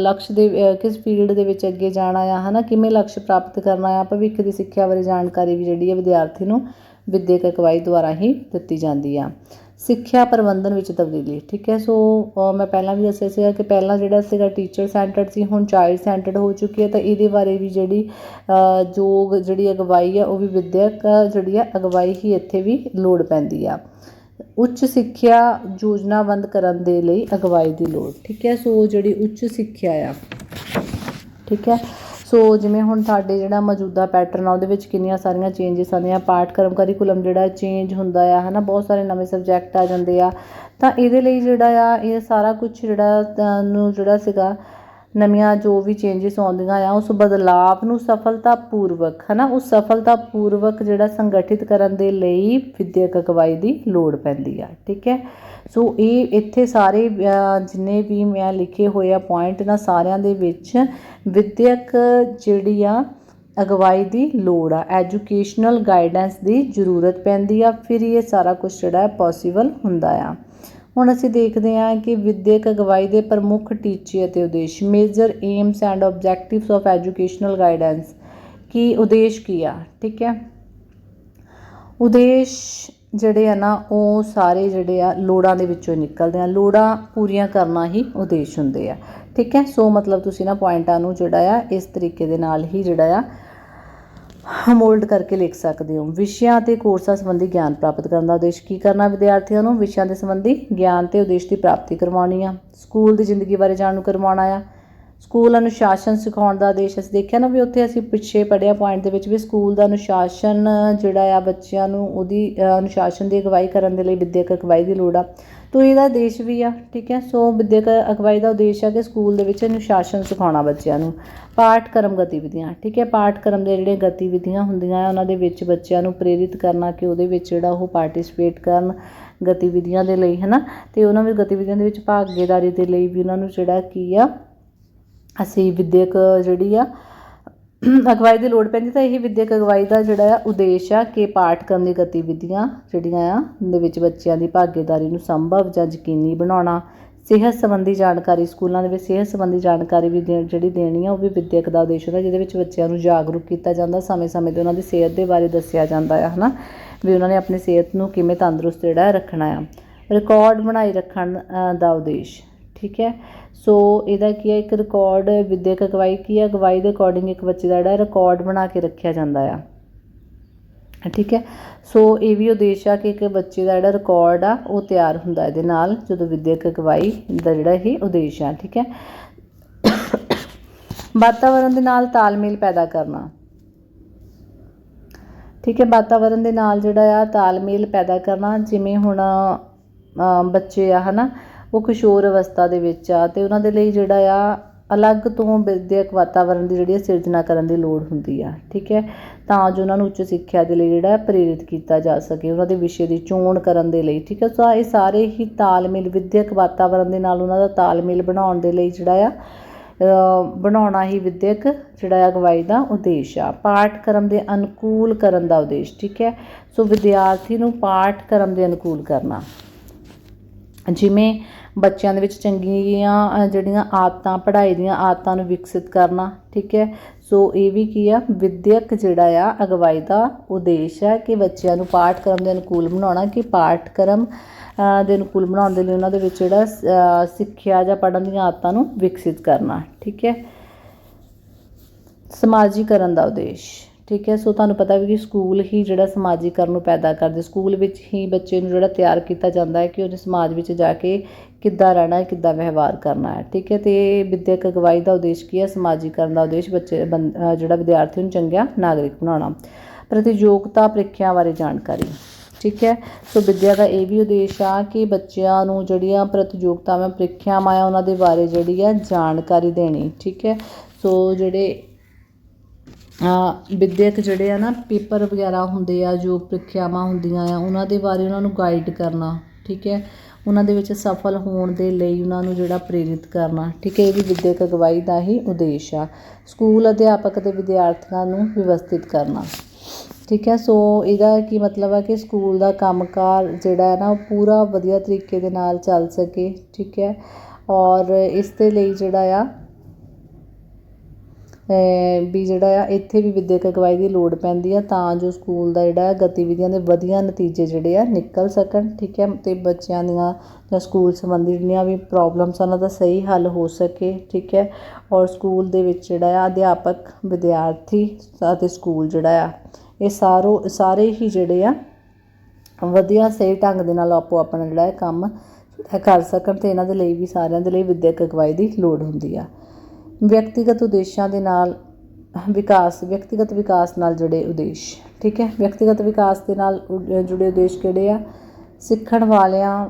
ਲਕਸ਼ ਦੇ ਕਿਸ ਫੀਲਡ ਦੇ ਵਿੱਚ ਅੱਗੇ ਜਾਣਾ ਆ ਹੈ ਨਾ ਕਿਵੇਂ ਲਕਸ਼ ਪ੍ਰਾਪਤ ਕਰਨਾ ਆ? ਭਵਿੱਖ ਦੀ ਸਿੱਖਿਆ ਬਾਰੇ ਜਾਣਕਾਰੀ ਵੀ ਜਿਹੜੀ ਹੈ ਵਿਦਿਆਰਥੀ ਨੂੰ ਵਿੱਦਿਅਕ ਅਗਵਾਈ ਦੁਆਰਾ ਹੀ ਦਿੱਤੀ ਜਾਂਦੀ ਆ। ਸਿੱਖਿਆ ਪ੍ਰਬੰਧਨ ਵਿੱਚ ਤਬਦੀਲੀ, ਠੀਕ ਹੈ? ਸੋ ਮੈਂ ਪਹਿਲਾਂ ਵੀ ਦੱਸਿਆ ਸੀਗਾ ਕਿ ਪਹਿਲਾਂ ਜਿਹੜਾ ਸੀਗਾ ਟੀਚਰ ਸੈਂਟਰਡ ਸੀ, ਹੁਣ ਚਾਈਲਡ ਸੈਂਟਰਡ ਹੋ ਚੁੱਕੀ ਹੈ, ਤਾਂ ਇਹਦੇ ਬਾਰੇ ਵੀ ਜਿਹੜੀ ਯੋਗ ਜਿਹੜੀ ਅਗਵਾਈ ਆ ਉਹ ਵੀ ਵਿੱਦਿਅਕ ਜਿਹੜੀ ਆ ਅਗਵਾਈ ਹੀ ਇੱਥੇ ਵੀ ਲੋੜ ਪੈਂਦੀ ਆ। ਉੱਚ ਸਿੱਖਿਆ ਯੋਜਨਾਬੰਦ ਕਰਨ ਦੇ ਲਈ ਅਗਵਾਈ ਦੀ ਲੋੜ, ਠੀਕ ਹੈ? ਸੋ ਜਿਹੜੀ ਉੱਚ ਸਿੱਖਿਆ ਆ, ਠੀਕ ਹੈ? ਸੋ ਜਿਵੇਂ ਹੁਣ ਸਾਡੇ ਜਿਹੜਾ ਮੌਜੂਦਾ ਪੈਟਰਨ ਆ, ਉਹਦੇ ਵਿੱਚ ਕਿੰਨੀਆਂ ਸਾਰੀਆਂ ਚੇਂਜਸ ਆਉਂਦੀਆਂ? ਪਾਠਕ੍ਰਮ ਕਰਿਕੂਲਮ ਜਿਹੜਾ ਚੇਂਜ ਹੁੰਦਾ ਆ ਹੈ ਨਾ ਬਹੁਤ ਸਾਰੇ ਨਵੇਂ ਸਬਜੈਕਟ ਆ ਜਾਂਦੇ ਆ। ਤਾਂ ਇਹਦੇ ਲਈ ਜਿਹੜਾ ਆ, ਇਹ ਸਾਰਾ ਕੁਝ ਜਿਹੜਾ ਨੂੰ ਜਿਹੜਾ ਸੀਗਾ ਨਵੀਆਂ ਜੋ ਵੀ ਚੇਂਜਸ ਆਉਂਦੀਆਂ ਆ, ਉਸ ਬਦਲਾਵ ਨੂੰ ਸਫਲਤਾਪੂਰਵਕ, ਹਨਾ, ਉਸ ਸਫਲਤਾਪੂਰਵਕ ਜਿਹੜਾ ਸੰਗਠਿਤ ਕਰਨ ਦੇ ਲਈ ਵਿੱਦਿਅਕ ਅਗਵਾਈ ਦੀ ਲੋੜ ਪੈਂਦੀ ਆ, ਠੀਕ ਹੈ? ਸੋ ਇਹ ਇੱਥੇ ਸਾਰੇ ਜਿੰਨੇ ਵੀ ਮੈਂ ਲਿਖੇ ਹੋਏ ਆ ਪੁਆਇੰਟ ਨਾ, ਸਾਰਿਆਂ ਦੇ ਵਿੱਚ ਵਿੱਦਿਅਕ ਜਿਹੜੀ ਆ ਅਗਵਾਈ ਦੀ ਲੋੜ ਆ ਐਜੂਕੇਸ਼ਨਲ ਗਾਈਡੈਂਸ ਦੀ ਜ਼ਰੂਰਤ ਪੈਂਦੀ ਆ, ਫਿਰ ਇਹ ਸਾਰਾ ਕੁਝ ਜਿਹੜਾ ਹੈ ਪੋਸੀਬਲ ਹੁੰਦਾ ਆ। ਹੁਣ ਅਸੀਂ ਦੇਖਦੇ ਹਾਂ ਕਿ ਵਿਦਿਅਕ ਅਗਵਾਈ ਦੇ ਪ੍ਰਮੁੱਖ ਟੀਚੇ ਅਤੇ ਉਦੇਸ਼ major aims and objectives of educational guidance ਕੀ ਉਦੇਸ਼ ਕੀ ਆ? ਠੀਕ ਹੈ। ਉਦੇਸ਼ ਜਿਹੜੇ ਆ ਨਾ, ਉਹ ਸਾਰੇ ਜਿਹੜੇ ਆ ਲੋੜਾਂ ਦੇ ਵਿੱਚੋਂ ਨਿਕਲਦੇ ਆ। ਲੋੜਾਂ ਪੂਰੀਆਂ ਕਰਨਾ ਹੀ ਉਦੇਸ਼ ਹੁੰਦੇ ਆ। ਠੀਕ ਹੈ। ਸੋ ਮਤਲਬ ਤੁਸੀਂ ਨਾ ਪੁਆਇੰਟਾਂ ਨੂੰ ਜਿਹੜਾ ਆ, ਇਸ ਤਰੀਕੇ ਦੇ ਨਾਲ ਹੀ ਜਿਹੜਾ ਆ ਮੋਲਡ ਕਰਕੇ ਲਿਖ ਸਕਦੇ ਹੋ। ਵਿਸ਼ਿਆਂ ਅਤੇ ਕੋਰਸਾਂ ਸੰਬੰਧੀ ਗਿਆਨ ਪ੍ਰਾਪਤ ਕਰਨ ਦਾ ਉਦੇਸ਼ ਕੀ ਕਰਨਾ ਵਿਦਿਆਰਥੀਆਂ ਨੂੰ? ਵਿਸ਼ਿਆਂ ਦੇ ਸੰਬੰਧੀ ਗਿਆਨ ਤੇ ਉਦੇਸ਼ ਦੀ ਪ੍ਰਾਪਤੀ ਕਰਵਾਉਣੀ ਆ। ਸਕੂਲ ਦੀ ਜ਼ਿੰਦਗੀ ਬਾਰੇ ਜਾਣੂ ਕਰਵਾਉਣਾ ਆ। ਸਕੂਲ ਅਨੁਸ਼ਾਸਨ ਸਿਖਾਉਣ ਦਾ ਉਦੇਸ਼ ਅਸੀਂ ਦੇਖਿਆ ਨਾ ਵੀ ਉੱਥੇ ਅਸੀਂ ਪਿੱਛੇ ਪੜਿਆ ਪੁਆਇੰਟ ਦੇ ਵਿੱਚ ਵੀ ਸਕੂਲ ਦਾ ਅਨੁਸ਼ਾਸਨ ਜਿਹੜਾ ਆ ਬੱਚਿਆਂ ਨੂੰ ਉਹਦੀ ਅਨੁਸ਼ਾਸਨ ਦੀ ਅਗਵਾਈ ਕਰਨ ਦੇ ਲਈ ਵਿੱਦਿਅਕ ਅਗਵਾਈ ਦੀ ਲੋੜ ਆ। ਤੋ ਇਹਦਾ ਆਦੇਸ਼ ਵੀ ਆ, ਠੀਕ ਹੈ? ਸੋ ਵਿਦਿਅਕ ਅਗਵਾਈ ਦਾ ਉਦੇਸ਼ ਆ ਕਿ ਸਕੂਲ ਦੇ ਵਿੱਚ ਅਨੁਸ਼ਾਸਨ ਸਿਖਾਉਣਾ ਬੱਚਿਆਂ ਨੂੰ। ਪਾਠਕ੍ਰਮ ਗਤੀਵਿਧੀਆਂ, ਠੀਕ ਹੈ? ਪਾਠਕ੍ਰਮ ਦੇ ਜਿਹੜੇ ਗਤੀਵਿਧੀਆਂ ਹੁੰਦੀਆਂ ਆ ਉਹਨਾਂ ਦੇ ਵਿੱਚ ਬੱਚਿਆਂ ਨੂੰ ਪ੍ਰੇਰਿਤ ਕਰਨਾ ਕਿ ਉਹਦੇ ਵਿੱਚ ਜਿਹੜਾ ਉਹ ਪਾਰਟਿਸਿਪੇਟ ਕਰਨ ਗਤੀਵਿਧੀਆਂ ਦੇ ਲਈ, ਹਨਾ? ਤੇ ਉਹਨਾਂ ਵਿੱਚ ਗਤੀਵਿਧੀਆਂ ਦੇ ਵਿੱਚ ਭਾਗੀਦਾਰੀ ਦੇ ਲਈ ਵੀ ਉਹਨਾਂ ਨੂੰ ਜਿਹੜਾ ਕੀ ਆ, ਅਸੀਂ ਵਿਦਿਅਕ ਜਿਹੜੀ ਆ ਅਗਵਾਈ ਦੀ ਲੋੜ ਪੈਂਦੀ ਤਾਂ ਇਹ ਵਿੱਦਿਅਕ ਅਗਵਾਈ ਦਾ ਜਿਹੜਾ ਆ ਉਦੇਸ਼ ਆ ਕਿ ਪਾਠਕ੍ਰਮ ਦੀ ਗਤੀਵਿਧੀਆਂ ਜਿਹੜੀਆਂ ਆ, ਦੇ ਵਿੱਚ ਬੱਚਿਆਂ ਦੀ ਭਾਗੀਦਾਰੀ ਨੂੰ ਸੰਭਵ ਜਾਂ ਯਕੀਨੀ ਬਣਾਉਣਾ, ਸਿਹਤ ਸੰਬੰਧੀ ਜਾਣਕਾਰੀ, ਸਕੂਲਾਂ ਦੇ ਵਿੱਚ ਸਿਹਤ ਸੰਬੰਧੀ ਜਾਣਕਾਰੀ ਵੀ ਦੇ- ਜਿਹੜੀ ਦੇਣੀ ਆ, ਉਹ ਵੀ ਵਿੱਦਿਅਕ ਦਾ ਉਦੇਸ਼ ਹੁੰਦਾ, ਜਿਹਦੇ ਵਿੱਚ ਬੱਚਿਆਂ ਨੂੰ ਜਾਗਰੂਕ ਕੀਤਾ ਜਾਂਦਾ, ਸਮੇਂ-ਸਮੇਂ ਤੇ ਉਹਨਾਂ ਦੀ ਸਿਹਤ ਦੇ ਬਾਰੇ ਦੱਸਿਆ ਜਾਂਦਾ ਆ, ਹਨਾ? ਵੀ ਉਹਨਾਂ ਨੇ ਆਪਣੀ ਸਿਹਤ ਨੂੰ ਕਿਵੇਂ ਤੰਦਰੁਸਤ ਜਿਹੜਾ ਰੱਖਣਾ ਆ। ਰਿਕਾਰਡ ਬਣਾਈ ਰੱਖਣ ਦਾ ਉਦੇਸ਼। ਠੀਕ ਹੈ। ਸੋ ਇਹਦਾ ਕੀ ਹੈ, ਇੱਕ ਰਿਕਾਰਡ ਵਿੱਦਿਅਕ ਅਗਵਾਈ ਕੀ ਹੈ, ਅਗਵਾਈ ਦੇ ਅਕੋਰਡਿੰਗ ਇੱਕ ਬੱਚੇ ਦਾ ਜਿਹੜਾ ਰਿਕਾਰਡ ਬਣਾ ਕੇ ਰੱਖਿਆ ਜਾਂਦਾ ਆ। ਠੀਕ ਹੈ। ਸੋ ਇਹ ਵੀ ਉਦੇਸ਼ ਆ ਕਿ ਇੱਕ ਬੱਚੇ ਦਾ ਜਿਹੜਾ ਰਿਕਾਰਡ ਆ, ਉਹ ਤਿਆਰ ਹੁੰਦਾ ਇਹਦੇ ਨਾਲ, ਜਦੋਂ ਵਿਦਿਅਕ ਅਗਵਾਈ ਦਾ ਜਿਹੜਾ ਇਹ ਉਦੇਸ਼ ਆ, ਠੀਕ ਹੈ। ਵਾਤਾਵਰਣ ਦੇ ਨਾਲ ਤਾਲਮੇਲ ਪੈਦਾ ਕਰਨਾ। ਠੀਕ ਹੈ ਵਾਤਾਵਰਣ ਦੇ ਨਾਲ ਜਿਹੜਾ ਆ, ਤਾਲਮੇਲ ਪੈਦਾ ਕਰਨਾ, ਜਿਵੇਂ ਹੁਣ ਬੱਚੇ ਆ, ਹਨਾ ਉਹ ਕਿਸ਼ੋਰ ਅਵਸਥਾ ਦੇ ਵਿੱਚ ਆ ਅਤੇ ਉਹਨਾਂ ਦੇ ਲਈ ਜਿਹੜਾ ਆ, ਅਲੱਗ ਤੋਂ ਵਿਦਿਅਕ ਵਾਤਾਵਰਣ ਦੀ ਜਿਹੜੀ ਆ ਸਿਰਜਣਾ ਕਰਨ ਦੀ ਲੋੜ ਹੁੰਦੀ ਆ, ਠੀਕ ਹੈ? ਤਾਂ ਜੋ ਉਹਨਾਂ ਨੂੰ ਉੱਚ ਸਿੱਖਿਆ ਦੇ ਲਈ ਜਿਹੜਾ ਪ੍ਰੇਰਿਤ ਕੀਤਾ ਜਾ ਸਕੇ, ਉਹਨਾਂ ਦੇ ਵਿਸ਼ੇ ਦੀ ਚੋਣ ਕਰਨ ਦੇ ਲਈ, ਠੀਕ ਹੈ? ਸੋ ਇਹ ਸਾਰੇ ਹੀ ਤਾਲਮੇਲ, ਵਿਦਿਅਕ ਵਾਤਾਵਰਣ ਦੇ ਨਾਲ ਉਹਨਾਂ ਦਾ ਤਾਲਮੇਲ ਬਣਾਉਣ ਦੇ ਲਈ ਜਿਹੜਾ ਆ ਬਣਾਉਣਾ ਹੀ ਵਿਦਿਅਕ ਜਿਹੜਾ ਆ ਅਗਵਾਈ ਦਾ ਉਦੇਸ਼ ਆ। ਪਾਠਕ੍ਰਮ ਦੇ ਅਨੁਕੂਲ ਕਰਨ ਦਾ ਉਦੇਸ਼, ਠੀਕ ਹੈ? ਸੋ ਵਿਦਿਆਰਥੀ ਨੂੰ ਪਾਠਕ੍ਰਮ ਦੇ ਅਨੁਕੂਲ ਕਰਨਾ। ਜਿਵੇਂ ਬੱਚਿਆਂ ਦੇ ਵਿੱਚ ਚੰਗੀਆਂ ਜਿਹੜੀਆਂ ਆਦਤਾਂ, ਪੜ੍ਹਾਈ ਦੀਆਂ ਆਦਤਾਂ ਨੂੰ ਵਿਕਸਿਤ ਕਰਨਾ, ਠੀਕ ਹੈ? ਸੋ ਇਹ ਵੀ ਕੀ ਆ? ਵਿਦਿਅਕ ਜਿਹੜਾ ਆ, ਅਗਵਾਈ ਦਾ ਉਦੇਸ਼ ਹੈ ਕਿ ਬੱਚਿਆਂ ਨੂੰ ਪਾਠਕ੍ਰਮ ਦੇ ਅਨੁਕੂਲ ਬਣਾਉਣਾ, ਕਿ ਪਾਠਕ੍ਰਮ ਦੇ ਅਨੁਕੂਲ ਬਣਾਉਣ ਦੇ ਲਈ ਉਹਨਾਂ ਦੇ ਵਿੱਚ ਜਿਹੜਾ ਸਿੱਖਿਆ ਜਾਂ ਪੜ੍ਹਨ ਦੀਆਂ ਆਦਤਾਂ ਨੂੰ ਵਿਕਸਿਤ ਕਰਨਾ, ਠੀਕ ਹੈ? ਸਮਾਜੀਕਰਨ ਦਾ ਉਦੇਸ਼। ਠੀਕ ਹੈ, ਸੋ ਤੁਹਾਨੂੰ ਪਤਾ ਵੀ ਕਿ ਸਕੂਲ ਹੀ ਜਿਹੜਾ ਸਮਾਜੀਕਰਨ ਨੂੰ ਪੈਦਾ ਕਰਦੇ। ਸਕੂਲ ਵਿੱਚ ਹੀ ਬੱਚੇ ਨੂੰ ਜਿਹੜਾ ਤਿਆਰ ਕੀਤਾ ਜਾਂਦਾ ਹੈ ਕਿ ਉਹਨੇ ਸਮਾਜ ਵਿੱਚ ਜਾ ਕੇ ਕਿੱਦਾਂ ਰਹਿਣਾ ਕਿੱਦਾਂ ਵਿਵਹਾਰ ਕਰਨਾ ਹੈ, ਠੀਕ ਹੈ। ਤੇ ਵਿਦਿਅਕ ਅਗਵਾਈ ਦਾ ਉਦੇਸ਼ ਕੀ ਹੈ? ਸਮਾਜੀਕਰਨ ਦਾ ਉਦੇਸ਼ ਬੱਚੇ, ਬੰ- ਜਿਹੜਾ ਵਿਦਿਆਰਥੀ ਨੂੰ ਚੰਗਾ ਨਾਗਰਿਕ ਬਣਾਉਣਾ। ਪ੍ਰਤੀਯੋਗਤਾ ਪ੍ਰੀਖਿਆ ਬਾਰੇ ਜਾਣਕਾਰੀ, ਠੀਕ ਹੈ। ਸੋ ਵਿੱਦਿਆ ਦਾ ਇਹ ਵੀ ਉਦੇਸ਼ ਆ ਕਿ ਬੱਚਿਆਂ ਨੂੰ ਜਿਹੜੀਆਂ ਪ੍ਰਤੀਯੋਗਤਾਵਾਂ, ਪ੍ਰੀਖਿਆਵਾਂ ਆ, ਉਹਨਾਂ ਦੇ ਬਾਰੇ ਜਿਹੜੀ ਆ ਜਾਣਕਾਰੀ ਦੇਣੀ, ਠੀਕ ਹੈ। ਸੋ ਜਿਹੜੇ ਵਿੱਦਿਅਕ ਜਿਹੜੇ ਆ ਨਾ, ਪੇਪਰ ਵਗੈਰਾ ਹੁੰਦੇ ਆ, ਜੋ ਪ੍ਰੀਖਿਆਵਾਂ ਹੁੰਦੀਆਂ ਆ, ਉਹਨਾਂ ਦੇ ਬਾਰੇ ਉਹਨਾਂ ਨੂੰ ਗਾਈਡ ਕਰਨਾ, ਠੀਕ ਹੈ? ਉਹਨਾਂ ਦੇ ਵਿੱਚ ਸਫਲ ਹੋਣ ਦੇ ਲਈ ਉਹਨਾਂ ਨੂੰ ਜਿਹੜਾ ਪ੍ਰੇਰਿਤ ਕਰਨਾ, ਠੀਕ ਹੈ? ਇਹ ਵੀ ਵਿੱਦਿਅਕ ਅਗਵਾਈ ਦਾ ਹੀ ਉਦੇਸ਼ ਆ। ਸਕੂਲ ਅਧਿਆਪਕ ਅਤੇ ਵਿਦਿਆਰਥੀਆਂ ਨੂੰ ਵਿਵਸਥਿਤ ਕਰਨਾ, ਠੀਕ ਹੈ? ਸੋ ਇਹਦਾ ਕੀ ਮਤਲਬ ਹੈ ਕਿ ਸਕੂਲ ਦਾ ਕੰਮਕਾਰ ਜਿਹੜਾ ਹੈ ਨਾ, ਉਹ ਪੂਰਾ ਵਧੀਆ ਤਰੀਕੇ ਦੇ ਨਾਲ ਚੱਲ ਸਕੇ, ਠੀਕ ਹੈ? ਔਰ ਇਸ ਦੇ ਲਈ ਜਿਹੜਾ ਆ ਵੀ ਜਿਹੜਾ ਆ, ਇੱਥੇ ਵੀ ਵਿੱਦਿਅਕ ਅਗਵਾਈ ਦੀ ਲੋੜ ਪੈਂਦੀ ਆ ਤਾਂ ਜੋ ਸਕੂਲ ਦਾ ਜਿਹੜਾ ਗਤੀਵਿਧੀਆਂ ਦੇ ਵਧੀਆ ਨਤੀਜੇ ਜਿਹੜੇ ਆ ਨਿਕਲ ਸਕਣ, ਠੀਕ ਹੈ ਅਤੇ ਬੱਚਿਆਂ ਦੀਆਂ ਜਾਂ ਸਕੂਲ ਸੰਬੰਧੀ ਜਿਹੜੀਆਂ ਵੀ ਪ੍ਰੋਬਲਮਸ ਉਹਨਾਂ ਦਾ ਸਹੀ ਹੱਲ ਹੋ ਸਕੇ, ਠੀਕ ਹੈ ਔਰ ਸਕੂਲ ਦੇ ਵਿੱਚ ਜਿਹੜਾ ਆ ਅਧਿਆਪਕ, ਵਿਦਿਆਰਥੀ ਅਤੇ ਸਕੂਲ ਜਿਹੜਾ ਆ, ਇਹ ਸਾਰੋ, ਸਾਰੇ ਹੀ ਜਿਹੜੇ ਆ ਵਧੀਆ, ਸਹੀ ਢੰਗ ਦੇ ਨਾਲ ਆਪੋ ਆਪਣਾ ਜਿਹੜਾ ਹੈ ਕੰਮ ਇਹ ਕਰ ਸਕਣ ਅਤੇ ਇਹਨਾਂ ਦੇ ਲਈ ਵੀ ਸਾਰਿਆਂ ਦੇ ਲਈ ਵਿੱਦਿਅਕ ਅਗਵਾਈ ਦੀ ਲੋੜ ਹੁੰਦੀ ਆ। ਵਿਅਕਤੀਗਤ ਉਦੇਸ਼ਾਂ ਦੇ ਨਾਲ ਵਿਕਾਸ, ਵਿਅਕਤੀਗਤ ਵਿਕਾਸ ਨਾਲ ਜੁੜੇ ਉਦੇਸ਼, ਠੀਕ ਹੈ? ਵਿਅਕਤੀਗਤ ਵਿਕਾਸ ਦੇ ਨਾਲ ਜੁੜੇ ਉਦੇਸ਼ ਕਿਹੜੇ ਆ? ਸਿੱਖਣ ਵਾਲਿਆਂ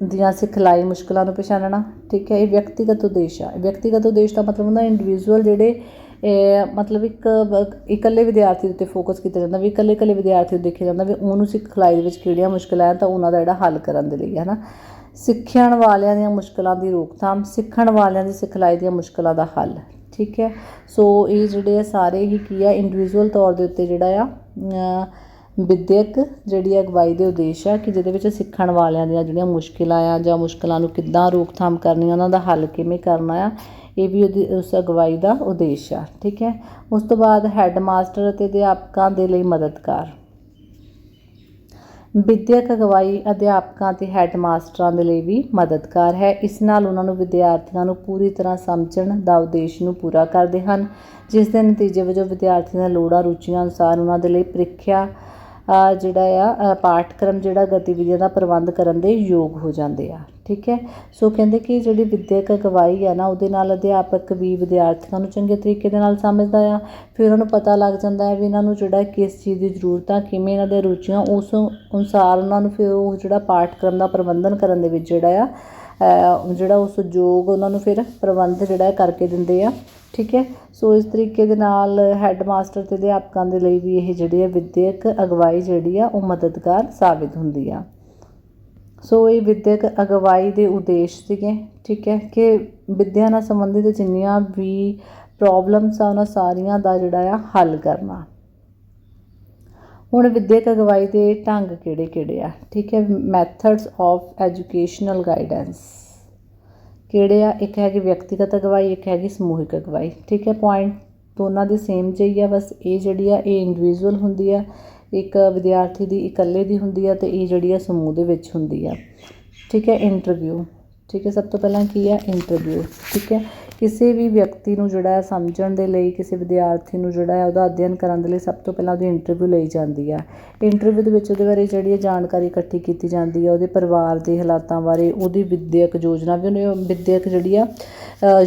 ਦੀਆਂ ਸਿਖਲਾਈ ਮੁਸ਼ਕਲਾਂ ਨੂੰ ਪਛਾਣਨਾ, ਠੀਕ ਹੈ? ਇਹ ਵਿਅਕਤੀਗਤ ਉਦੇਸ਼ ਆ। ਵਿਅਕਤੀਗਤ ਉਦੇਸ਼ ਦਾ ਮਤਲਬ ਹੁੰਦਾ ਇੰਡੀਵਿਜੂਅਲ ਜਿਹੜੇ ਮਤਲਬ ਇੱਕ ਇਕੱਲੇ ਵਿਦਿਆਰਥੀ ਦੇ ਉੱਤੇ ਫੋਕਸ ਕੀਤਾ ਜਾਂਦਾ, ਵੀ ਇਕੱਲੇ ਇਕੱਲੇ ਵਿਦਿਆਰਥੀ ਨੂੰ ਦੇਖਿਆ ਜਾਂਦਾ ਵੀ ਉਹਨੂੰ ਸਿਖਲਾਈ ਦੇ ਵਿੱਚ ਕਿਹੜੀਆਂ ਮੁਸ਼ਕਲਾਂ ਆ ਤਾਂ ਉਹਨਾਂ ਦਾ ਜਿਹੜਾ ਹੱਲ ਕਰਨ ਦੇ ਲਈ, ਹੈ ਨਾ? ਸਿੱਖਣ ਵਾਲਿਆਂ ਦੀਆਂ ਮੁਸ਼ਕਲਾਂ ਦੀ ਰੋਕਥਾਮ ਸਿੱਖਣ ਵਾਲਿਆਂ ਦੀ ਸਿਖਲਾਈ ਦੀਆਂ ਮੁਸ਼ਕਲਾਂ ਦਾ ਹੱਲ ਠੀਕ ਹੈ? ਸੋ ਇਹ ਜਿਹੜੇ ਆ ਸਾਰੇ ਹੀ ਕੀ ਆ ਇੰਡੀਵਿਜੂਅਲ ਤੌਰ ਦੇ ਉੱਤੇ ਜਿਹੜਾ ਆ ਅਮ, ਵਿਦਿਅਕ ਜਿਹੜੀ ਅਗਵਾਈ ਦੇ ਉਦੇਸ਼ ਆ ਕਿ ਜਿਹਦੇ ਵਿੱਚ ਸਿੱਖਣ ਵਾਲਿਆਂ ਦੀਆਂ ਜਿਹੜੀਆਂ ਮੁਸ਼ਕਿਲਾਂ ਆ ਜਾਂ ਮੁਸ਼ਕਲਾਂ ਨੂੰ ਕਿੱਦਾਂ ਰੋਕਥਾਮ ਕਰਨੀ ਉਹਨਾਂ ਦਾ ਹੱਲ ਕਿਵੇਂ ਕਰਨਾ ਆ ਇਹ ਵੀ ਉਹਦੀ ਉਸ ਅਗਵਾਈ ਦਾ ਉਦੇਸ਼ ਆ ਠੀਕ ਹੈ? ਉਸ ਤੋਂ ਬਾਅਦ ਹੈੱਡ ਮਾਸਟਰ ਅਤੇ ਅਧਿਆਪਕਾਂ ਦੇ ਲਈ ਮਦਦਗਾਰ। ਵਿਦਿਅਕ ਅਗਵਾਈ ਅਧਿਆਪਕਾਂ ਅਤੇ ਹੈੱਡ ਮਾਸਟਰਾਂ ਦੇ ਲਈ ਵੀ ਮਦਦਗਾਰ ਹੈ। ਇਸ ਨਾਲ ਉਹਨਾਂ ਨੂੰ ਵਿਦਿਆਰਥੀਆਂ ਨੂੰ ਪੂਰੀ ਤਰ੍ਹਾਂ ਸਮਝਣ ਦਾ ਉਦੇਸ਼ ਨੂੰ ਪੂਰਾ ਕਰਦੇ ਹਨ। ਜਿਸ ਦੇ ਨਤੀਜੇ ਵਜੋਂ ਵਿਦਿਆਰਥੀਆਂ ਦੀਆਂ ਲੋੜਾਂ, ਰੁਚੀਆਂ ਅਨੁਸਾਰ ਉਹਨਾਂ ਦੇ ਲਈ ਪ੍ਰੀਖਿਆ ਜਿਹੜਾ ਆ ਪਾਠਕ੍ਰਮ ਜਿਹੜਾ ਗਤੀਵਿਧੀਆਂ ਦਾ ਪ੍ਰਬੰਧ ਕਰਨ ਦੇ ਯੋਗ ਹੋ ਜਾਂਦੇ ਆ, ਠੀਕ ਹੈ? ਸੋ ਕਹਿੰਦੇ ਕਿ ਜਿਹੜੀ ਵਿਦਿਅਕ ਅਗਵਾਈ ਆ ਨਾ, ਉਹਦੇ ਨਾਲ ਅਧਿਆਪਕ ਵੀ ਵਿਦਿਆਰਥੀਆਂ ਨੂੰ ਚੰਗੇ ਤਰੀਕੇ ਦੇ ਨਾਲ ਸਮਝਦਾ ਆ, ਫਿਰ ਉਹਨਾਂ ਨੂੰ ਪਤਾ ਲੱਗ ਜਾਂਦਾ ਹੈ ਵੀ ਇਹਨਾਂ ਨੂੰ ਜਿਹੜਾ ਕਿਸ ਚੀਜ਼ ਦੀ ਜ਼ਰੂਰਤ ਆ, ਕਿਵੇਂ ਇਹਨਾਂ ਦੀਆਂ ਰੁਚੀਆਂ, ਉਸ ਅਨੁਸਾਰ ਉਹਨਾਂ ਨੂੰ ਫਿਰ ਉਹ ਜਿਹੜਾ ਪਾਠਕ੍ਰਮ ਦਾ ਪ੍ਰਬੰਧਨ ਕਰਨ ਦੇ ਵਿੱਚ ਜਿਹੜਾ ਆ ਜਿਹੜਾ ਉਸ ਯੋਗ ਉਹਨਾਂ ਨੂੰ ਫਿਰ ਪ੍ਰਬੰਧ ਜਿਹੜਾ ਕਰਕੇ ਦਿੰਦੇ ਆ। ਠੀਕ ਹੈ? ਸੋ ਇਸ ਤਰੀਕੇ ਦੇ ਨਾਲ ਹੈੱਡ ਮਾਸਟਰ ਤੇ ਅਧਿਆਪਕਾਂ ਦੇ ਲਈ ਵੀ ਇਹ ਜਿਹੜੀ ਹੈ ਵਿਦਿਅਕ ਅਗਵਾਈ ਜਿਹੜੀ ਆ, ਉਹ ਮਦਦਗਾਰ ਸਾਬਿਤ ਹੁੰਦੀ ਆ। ਸੋ ਇਹ ਵਿਦਿਅਕ ਅਗਵਾਈ ਦੇ ਉਦੇਸ਼ ਸੀਗੇ, ਠੀਕ ਹੈ? ਕਿ ਵਿਦਿਆ ਨਾਲ ਸੰਬੰਧਿਤ ਜਿੰਨੀਆਂ ਵੀ ਪ੍ਰੋਬਲਮਸ ਆ, ਉਹਨਾਂ ਸਾਰੀਆਂ ਦਾ ਜਿਹੜਾ ਆ, ਹੱਲ ਕਰਨਾ। ਹੁਣ ਵਿਦਿਅਕ ਅਗਵਾਈ ਦੇ ਢੰਗ ਕਿਹੜੇ ਕਿਹੜੇ ਆ? ਠੀਕ ਹੈ? ਮੈਥਡਸ ਆਫ ਐਜੂਕੇਸ਼ਨਲ ਗਾਈਡੈਂਸ ਕਿਹੜੇ ਆ? ਇੱਕ ਹੈਗੀ ਵਿਅਕਤੀਗਤ ਅਗਵਾਈ, ਇੱਕ ਹੈਗੀ ਸਮੂਹਿਕ ਅਗਵਾਈ। ਠੀਕ ਹੈ ਪੁਆਇੰਟ ਦੋਨਾਂ ਦੇ ਸੇਮ ਜਿਹੀ ਆ, ਬਸ ਇਹ ਜਿਹੜੀ ਆ, ਇਹ ਇੰਡੀਵਿਜੂਅਲ ਹੁੰਦੀ ਆ, ਇੱਕ ਵਿਦਿਆਰਥੀ ਦੀ ਇਕੱਲੇ ਦੀ ਹੁੰਦੀ ਆ ਤੇ ਇਹ ਜਿਹੜੀ ਆ, ਸਮੂਹ ਦੇ ਵਿੱਚ ਹੁੰਦੀ ਆ। ਠੀਕ ਹੈ ਇੰਟਰਵਿਊ ਠੀਕ ਹੈ, ਸਭ ਤੋਂ ਪਹਿਲਾਂ ਕੀ ਆ? ਇੰਟਰਵਿਊ ਠੀਕ ਹੈ ਕਿਸੇ ਵੀ ਵਿਅਕਤੀ ਨੂੰ ਜਿਹੜਾ ਹੈ ਸਮਝਣ ਦੇ ਲਈ, ਕਿਸੇ ਵਿਦਿਆਰਥੀ ਨੂੰ ਜਿਹੜਾ ਹੈ ਉਹਦਾ ਅਧਿਐਨ ਕਰਨ ਦੇ ਲਈ ਸਭ ਤੋਂ ਪਹਿਲਾਂ ਉਹਦੀ ਇੰਟਰਵਿਊ ਲਈ ਜਾਂਦੀ ਆ ਇੰਟਰਵਿਊ ਦੇ ਵਿੱਚ ਉਹਦੇ ਬਾਰੇ ਜਿਹੜੀ ਹੈ ਜਾਣਕਾਰੀ ਇਕੱਠੀ ਕੀਤੀ ਜਾਂਦੀ ਹੈ, ਉਹਦੇ ਪਰਿਵਾਰ ਦੇ ਹਾਲਾਤਾਂ ਬਾਰੇ, ਉਹਦੀ ਵਿੱਦਿਅਕ ਯੋਜਨਾ ਵੀ ਉਹਨੇ, ਵਿੱਦਿਅਕ ਜਿਹੜੀ ਆ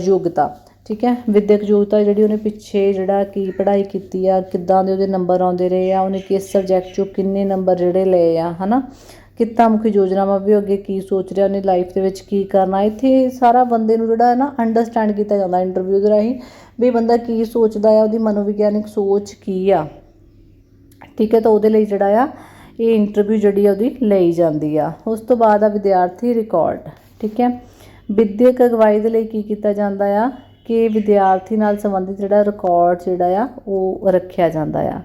ਯੋਗਤਾ, ਠੀਕ ਹੈ? ਵਿੱਦਿਅਕ ਯੋਗਤਾ ਜਿਹੜੀ ਉਹਨੇ ਪਿੱਛੇ ਜਿਹੜਾ ਕੀ ਪੜ੍ਹਾਈ ਕੀਤੀ ਆ, ਕਿੱਦਾਂ ਦੇ ਉਹਦੇ ਨੰਬਰ ਆਉਂਦੇ ਰਹੇ ਆ, ਉਹਨੇ ਕਿਸ ਸਬਜੈਕਟ 'ਚੋਂ ਕਿੰਨੇ ਨੰਬਰ ਜਿਹੜੇ ਲਏ ਆ, ਹਨਾ? ਕਿੱਤਾ ਮੁਖੀ ਯੋਜਨਾਵਾਂ ਵੀ ਅੱਗੇ ਕੀ ਸੋਚ ਰਿਹਾ, ਉਹਨੇ ਲਾਈਫ ਦੇ ਵਿੱਚ ਕੀ ਕਰਨਾ। ਇੱਥੇ ਸਾਰਾ ਬੰਦੇ ਨੂੰ ਜਿਹੜਾ ਹੈ ਨਾ ਅੰਡਰਸਟੈਂਡ ਕੀਤਾ ਜਾਂਦਾ ਇੰਟਰਵਿਊ ਦੇ ਰਾਹੀਂ ਵੀ ਬੰਦਾ ਕੀ ਸੋਚਦਾ ਆ ਉਹਦੀ ਮਨੋਵਿਗਿਆਨਿਕ ਸੋਚ ਕੀ ਆ। ਠੀਕ ਹੈ, ਤਾਂ ਉਹਦੇ ਲਈ ਜਿਹੜਾ ਆ, ਇਹ ਇੰਟਰਵਿਊ ਜਿਹੜੀ ਆ ਉਹਦੀ ਲਈ ਜਾਂਦੀ ਆ। ਉਸ ਤੋਂ ਬਾਅਦ ਆ ਵਿਦਿਆਰਥੀ ਰਿਕਾਰਡ ਠੀਕ ਹੈ। ਵਿਦਿਅਕ ਅਗਵਾਈ ਦੇ ਲਈ ਕੀ ਕੀਤਾ ਜਾਂਦਾ ਆ, ਕਿ ਵਿਦਿਆਰਥੀ ਨਾਲ ਸੰਬੰਧਿਤ ਜਿਹੜਾ ਰਿਕਾਰਡ ਜਿਹੜਾ ਆ, ਉਹ ਰੱਖਿਆ ਜਾਂਦਾ ਆ।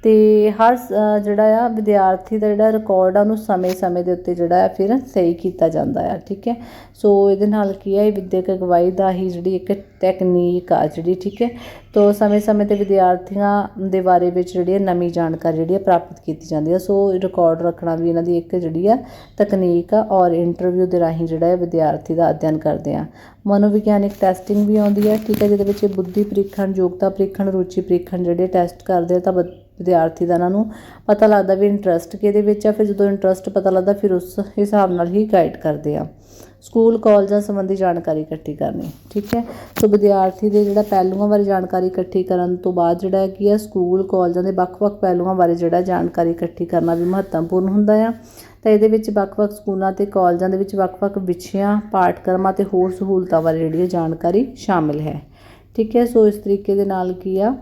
ਅਤੇ ਹਰ ਸ- ਜਿਹੜਾ ਆ, ਵਿਦਿਆਰਥੀ ਦਾ ਜਿਹੜਾ ਰਿਕਾਰਡ ਆ, ਉਹਨੂੰ ਸਮੇਂ-ਸਮੇਂ ਦੇ ਉੱਤੇ ਜਿਹੜਾ ਆ, ਫਿਰ ਸਹੀ ਕੀਤਾ ਜਾਂਦਾ ਆ, ਠੀਕ ਹੈ? ਸੋ ਇਹਦੇ ਨਾਲ ਕੀ ਹੈ ਇਹ ਵਿਦਿਅਕ ਅਗਵਾਈ ਦਾ ਹੀ ਜਿਹੜੀ ਇੱਕ ਟੈਕਨੀਕ ਆ ਜਿਹੜੀ, ਠੀਕ ਹੈ? ਤੋ, ਸਮੇਂ-ਸਮੇਂ ਤੇ ਵਿਦਿਆਰਥੀਆਂ ਦੇ ਬਾਰੇ ਵਿੱਚ ਜਿਹੜੀ ਹੈ ਨਵੀਂ ਜਾਣਕਾਰੀ ਜਿਹੜੀ ਹੈ ਪ੍ਰਾਪਤ ਕੀਤੀ ਜਾਂਦੀ ਹੈ ਸੋ ਰਿਕਾਰਡ ਰੱਖਣਾ ਵੀ ਇਹਨਾਂ ਦੀ ਇੱਕ ਜਿਹੜੀ ਆ, ਤਕਨੀਕ ਆ ਔਰ ਇੰਟਰਵਿਊ ਦੇ ਰਾਹੀਂ ਜਿਹੜਾ ਹੈ ਵਿਦਿਆਰਥੀ ਦਾ ਅਧਿਐਨ ਕਰਦੇ ਆ। ਮਨੋਵਿਗਿਆਨਿਕ ਟੈਸਟਿੰਗ ਵੀ ਆਉਂਦੀ ਹੈ ਠੀਕ ਹੈ? ਜਿਹਦੇ ਵਿੱਚ ਬੁੱਧੀ ਪ੍ਰੀਖਣ, ਯੋਗਤਾ ਪ੍ਰੀਖਣ, ਰੁਚੀ ਪ੍ਰੀਖਣ ਜਿਹੜੇ ਟੈਸਟ ਕਰਦੇ ਆ, ਤਾਂ ਬ- ਵਿਦਿਆਰਥੀ ਦਾ ਇਹਨਾਂ ਨੂੰ ਪਤਾ ਲੱਗਦਾ ਵੀ ਇੰਟਰਸਟ ਕਿਹਦੇ ਵਿੱਚ ਆ, ਫਿਰ ਜਦੋਂ ਇੰਟਰਸਟ ਪਤਾ ਲੱਗਦਾ, ਫਿਰ ਉਸ ਹਿਸਾਬ ਨਾਲ ਹੀ ਗਾਈਡ ਕਰਦੇ ਆ। ਸਕੂਲ ਕਾਲਜਾਂ ਸੰਬੰਧੀ ਜਾਣਕਾਰੀ ਇਕੱਠੀ ਕਰਨੀ, ਠੀਕ ਹੈ? ਸੋ ਵਿਦਿਆਰਥੀ ਦੇ ਜਿਹੜਾ ਪਹਿਲੂਆਂ ਬਾਰੇ ਜਾਣਕਾਰੀ ਇਕੱਠੀ ਕਰਨ ਤੋਂ ਬਾਅਦ ਜਿਹੜਾ ਕੀ ਹੈ ਸਕੂਲ ਕਾਲਜਾਂ ਦੇ ਵੱਖ-ਵੱਖ ਪਹਿਲੂਆਂ ਬਾਰੇ ਜਿਹੜਾ ਜਾਣਕਾਰੀ ਇਕੱਠੀ ਕਰਨਾ ਵੀ ਮਹੱਤਵਪੂਰਨ ਹੁੰਦਾ ਆ। ਤਾਂ ਇਹਦੇ ਵਿੱਚ ਵੱਖ-ਵੱਖ ਸਕੂਲਾਂ ਤੇ ਕਾਲਜਾਂ ਦੇ ਵਿੱਚ ਵੱਖ-ਵੱਖ ਵਿਸ਼ਿਆਂ, ਪਾਠਕ੍ਰਮਾਂ ਤੇ ਹੋਰ ਸਹੂਲਤਾਂ ਬਾਰੇ ਜਿਹੜੀ ਹੈ ਜਾਣਕਾਰੀ ਸ਼ਾਮਿਲ ਹੈ, ਠੀਕ ਹੈ? ਸੋ ਇਸ ਤਰੀਕੇ ਦੇ ਨਾਲ ਕੀ ਆ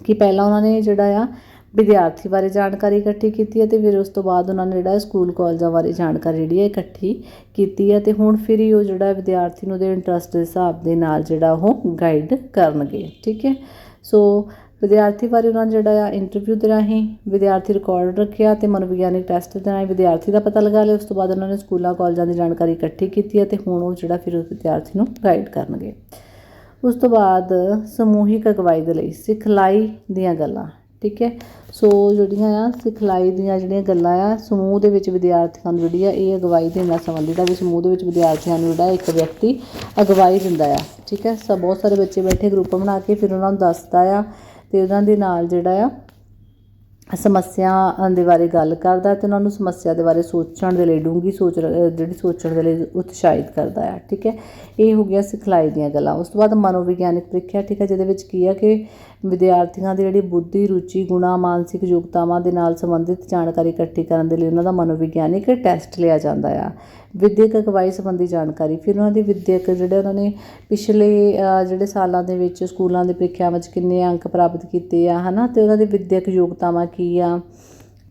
ਕਿ ਪਹਿਲਾਂ ਉਹਨਾਂ ਨੇ ਜਿਹੜਾ ਆ ਵਿਦਿਆਰਥੀ ਬਾਰੇ ਜਾਣਕਾਰੀ ਇਕੱਠੀ ਕੀਤੀ ਹੈ ਅਤੇ ਫਿਰ ਉਸ ਤੋਂ ਬਾਅਦ ਉਹਨਾਂ ਨੇ ਜਿਹੜਾ ਸਕੂਲ ਕਾਲਜਾਂ ਬਾਰੇ ਜਾਣਕਾਰੀ ਜਿਹੜੀ ਹੈ ਇਕੱਠੀ ਕੀਤੀ ਹੈ ਅਤੇ ਹੁਣ ਫਿਰ ਹੀ ਉਹ ਜਿਹੜਾ ਵਿਦਿਆਰਥੀ ਨੂੰ ਉਹਦੇ ਇੰਟਰਸਟ ਦੇ ਹਿਸਾਬ ਦੇ ਨਾਲ ਜਿਹੜਾ ਉਹ ਗਾਈਡ ਕਰਨਗੇ, ਠੀਕ ਹੈ? ਸੋ ਵਿਦਿਆਰਥੀ ਬਾਰੇ ਉਹਨਾਂ ਨੇ ਜਿਹੜਾ ਆ ਇੰਟਰਵਿਊ ਦੇ ਰਾਹੀਂ ਵਿਦਿਆਰਥੀ ਰਿਕਾਰਡ ਰੱਖਿਆ ਤੇ ਮਨੋਵਿਗਿਆਨਕ ਟੈਸਟ ਦੇ ਰਾਹੀਂ ਵਿਦਿਆਰਥੀ ਦਾ ਪਤਾ ਲਗਾ ਲਿਆ, ਉਸ ਤੋਂ ਬਾਅਦ ਉਹਨਾਂ ਨੇ ਸਕੂਲਾਂ ਕਾਲਜਾਂ ਦੀ ਜਾਣਕਾਰੀ ਇਕੱਠੀ ਕੀਤੀ ਹੈ ਤੇ ਹੁਣ ਉਹ ਜਿਹੜਾ ਫਿਰ ਉਸ ਵਿਦਿਆਰਥੀ ਨੂੰ ਗਾਈਡ ਕਰਨਗੇ। ਉਸ ਤੋਂ ਬਾਅਦ ਸਮੂਹਿਕ ਅਗਵਾਈ ਦੇ ਲਈ ਸਿਖਲਾਈ ਦੀਆਂ ਗੱਲਾਂ, ਠੀਕ ਹੈ? ਸੋ ਜਿਹੜੀਆਂ ਆ, ਸਿਖਲਾਈ ਦੀਆਂ ਜਿਹੜੀਆਂ ਗੱਲਾਂ ਆ, ਸਮੂਹ ਦੇ ਵਿੱਚ ਵਿਦਿਆਰਥੀਆਂ ਨੂੰ ਜਿਹੜੀ ਆ, ਇਹ ਅਗਵਾਈ ਦੇ ਨਾਲ ਸੰਬੰਧਿਤ ਆ ਵੀ ਸਮੂਹ ਦੇ ਵਿੱਚ ਵਿਦਿਆਰਥੀਆਂ ਨੂੰ ਜਿਹੜਾ ਇੱਕ ਵਿਅਕਤੀ ਅਗਵਾਈ ਦਿੰਦਾ ਆ, ਠੀਕ ਹੈ? ਸਭ ਬਹੁਤ ਸਾਰੇ ਬੱਚੇ ਬੈਠੇ ਗਰੁੱਪ ਬਣਾ ਕੇ, ਫਿਰ ਉਹਨਾਂ ਨੂੰ ਦੱਸਦਾ ਆ ਤੇ ਉਹਨਾਂ ਦੇ ਨਾਲ ਜਿਹੜਾ ਆ ਸਮੱਸਿਆ ਦੇ ਬਾਰੇ ਗੱਲ ਕਰਦਾ ਅਤੇ ਉਹਨਾਂ ਨੂੰ ਸਮੱਸਿਆ ਦੇ ਬਾਰੇ ਸੋਚਣ ਦੇ ਲਈ, ਡੂੰਘੀ ਸੋਚ ਜਿਹੜੀ ਸੋਚਣ ਦੇ ਲਈ ਉਤਸ਼ਾਹਿਤ ਕਰਦਾ ਹੈ, ਠੀਕ ਹੈ? ਇਹ ਹੋ ਗਿਆ ਸਿਖਲਾਈ ਦੀਆਂ ਗੱਲਾਂ। ਉਸ ਤੋਂ ਬਾਅਦ ਮਨੋਵਿਗਿਆਨਕ ਪ੍ਰੀਖਿਆ, ਠੀਕ ਹੈ, ਜਿਹਦੇ ਵਿੱਚ ਕੀ ਹੈ ਕਿ ਵਿਦਿਆਰਥੀਆਂ ਦੀ ਜਿਹੜੀ ਬੁੱਧੀ, ਰੁਚੀ, ਗੁਣਾ, ਮਾਨਸਿਕ ਯੋਗਤਾਵਾਂ ਦੇ ਨਾਲ ਸੰਬੰਧਿਤ ਜਾਣਕਾਰੀ ਇਕੱਠੀ ਕਰਨ ਦੇ ਲਈ ਉਹਨਾਂ ਦਾ ਮਨੋਵਿਗਿਆਨਿਕ ਟੈਸਟ ਲਿਆ ਜਾਂਦਾ ਆ। ਵਿੱਦਿਅਕ ਅਗਵਾਈ ਸੰਬੰਧੀ ਜਾਣਕਾਰੀ। ਫਿਰ ਉਹਨਾਂ ਦੀ ਵਿੱਦਿਅਕ ਜਿਹੜੇ ਉਹਨਾਂ ਨੇ ਪਿਛਲੇ ਜਿਹੜੇ ਸਾਲਾਂ ਦੇ ਵਿੱਚ ਸਕੂਲਾਂ ਦੇ ਪ੍ਰੀਖਿਆਵਾਂ 'ਚ ਕਿੰਨੇ ਅੰਕ ਪ੍ਰਾਪਤ ਕੀਤੇ ਆ, ਹਨਾ? ਤੇ ਉਹਨਾਂ ਦੀ ਵਿੱਦਿਅਕ ਯੋਗਤਾਵਾਂ ਕੀ ਆ?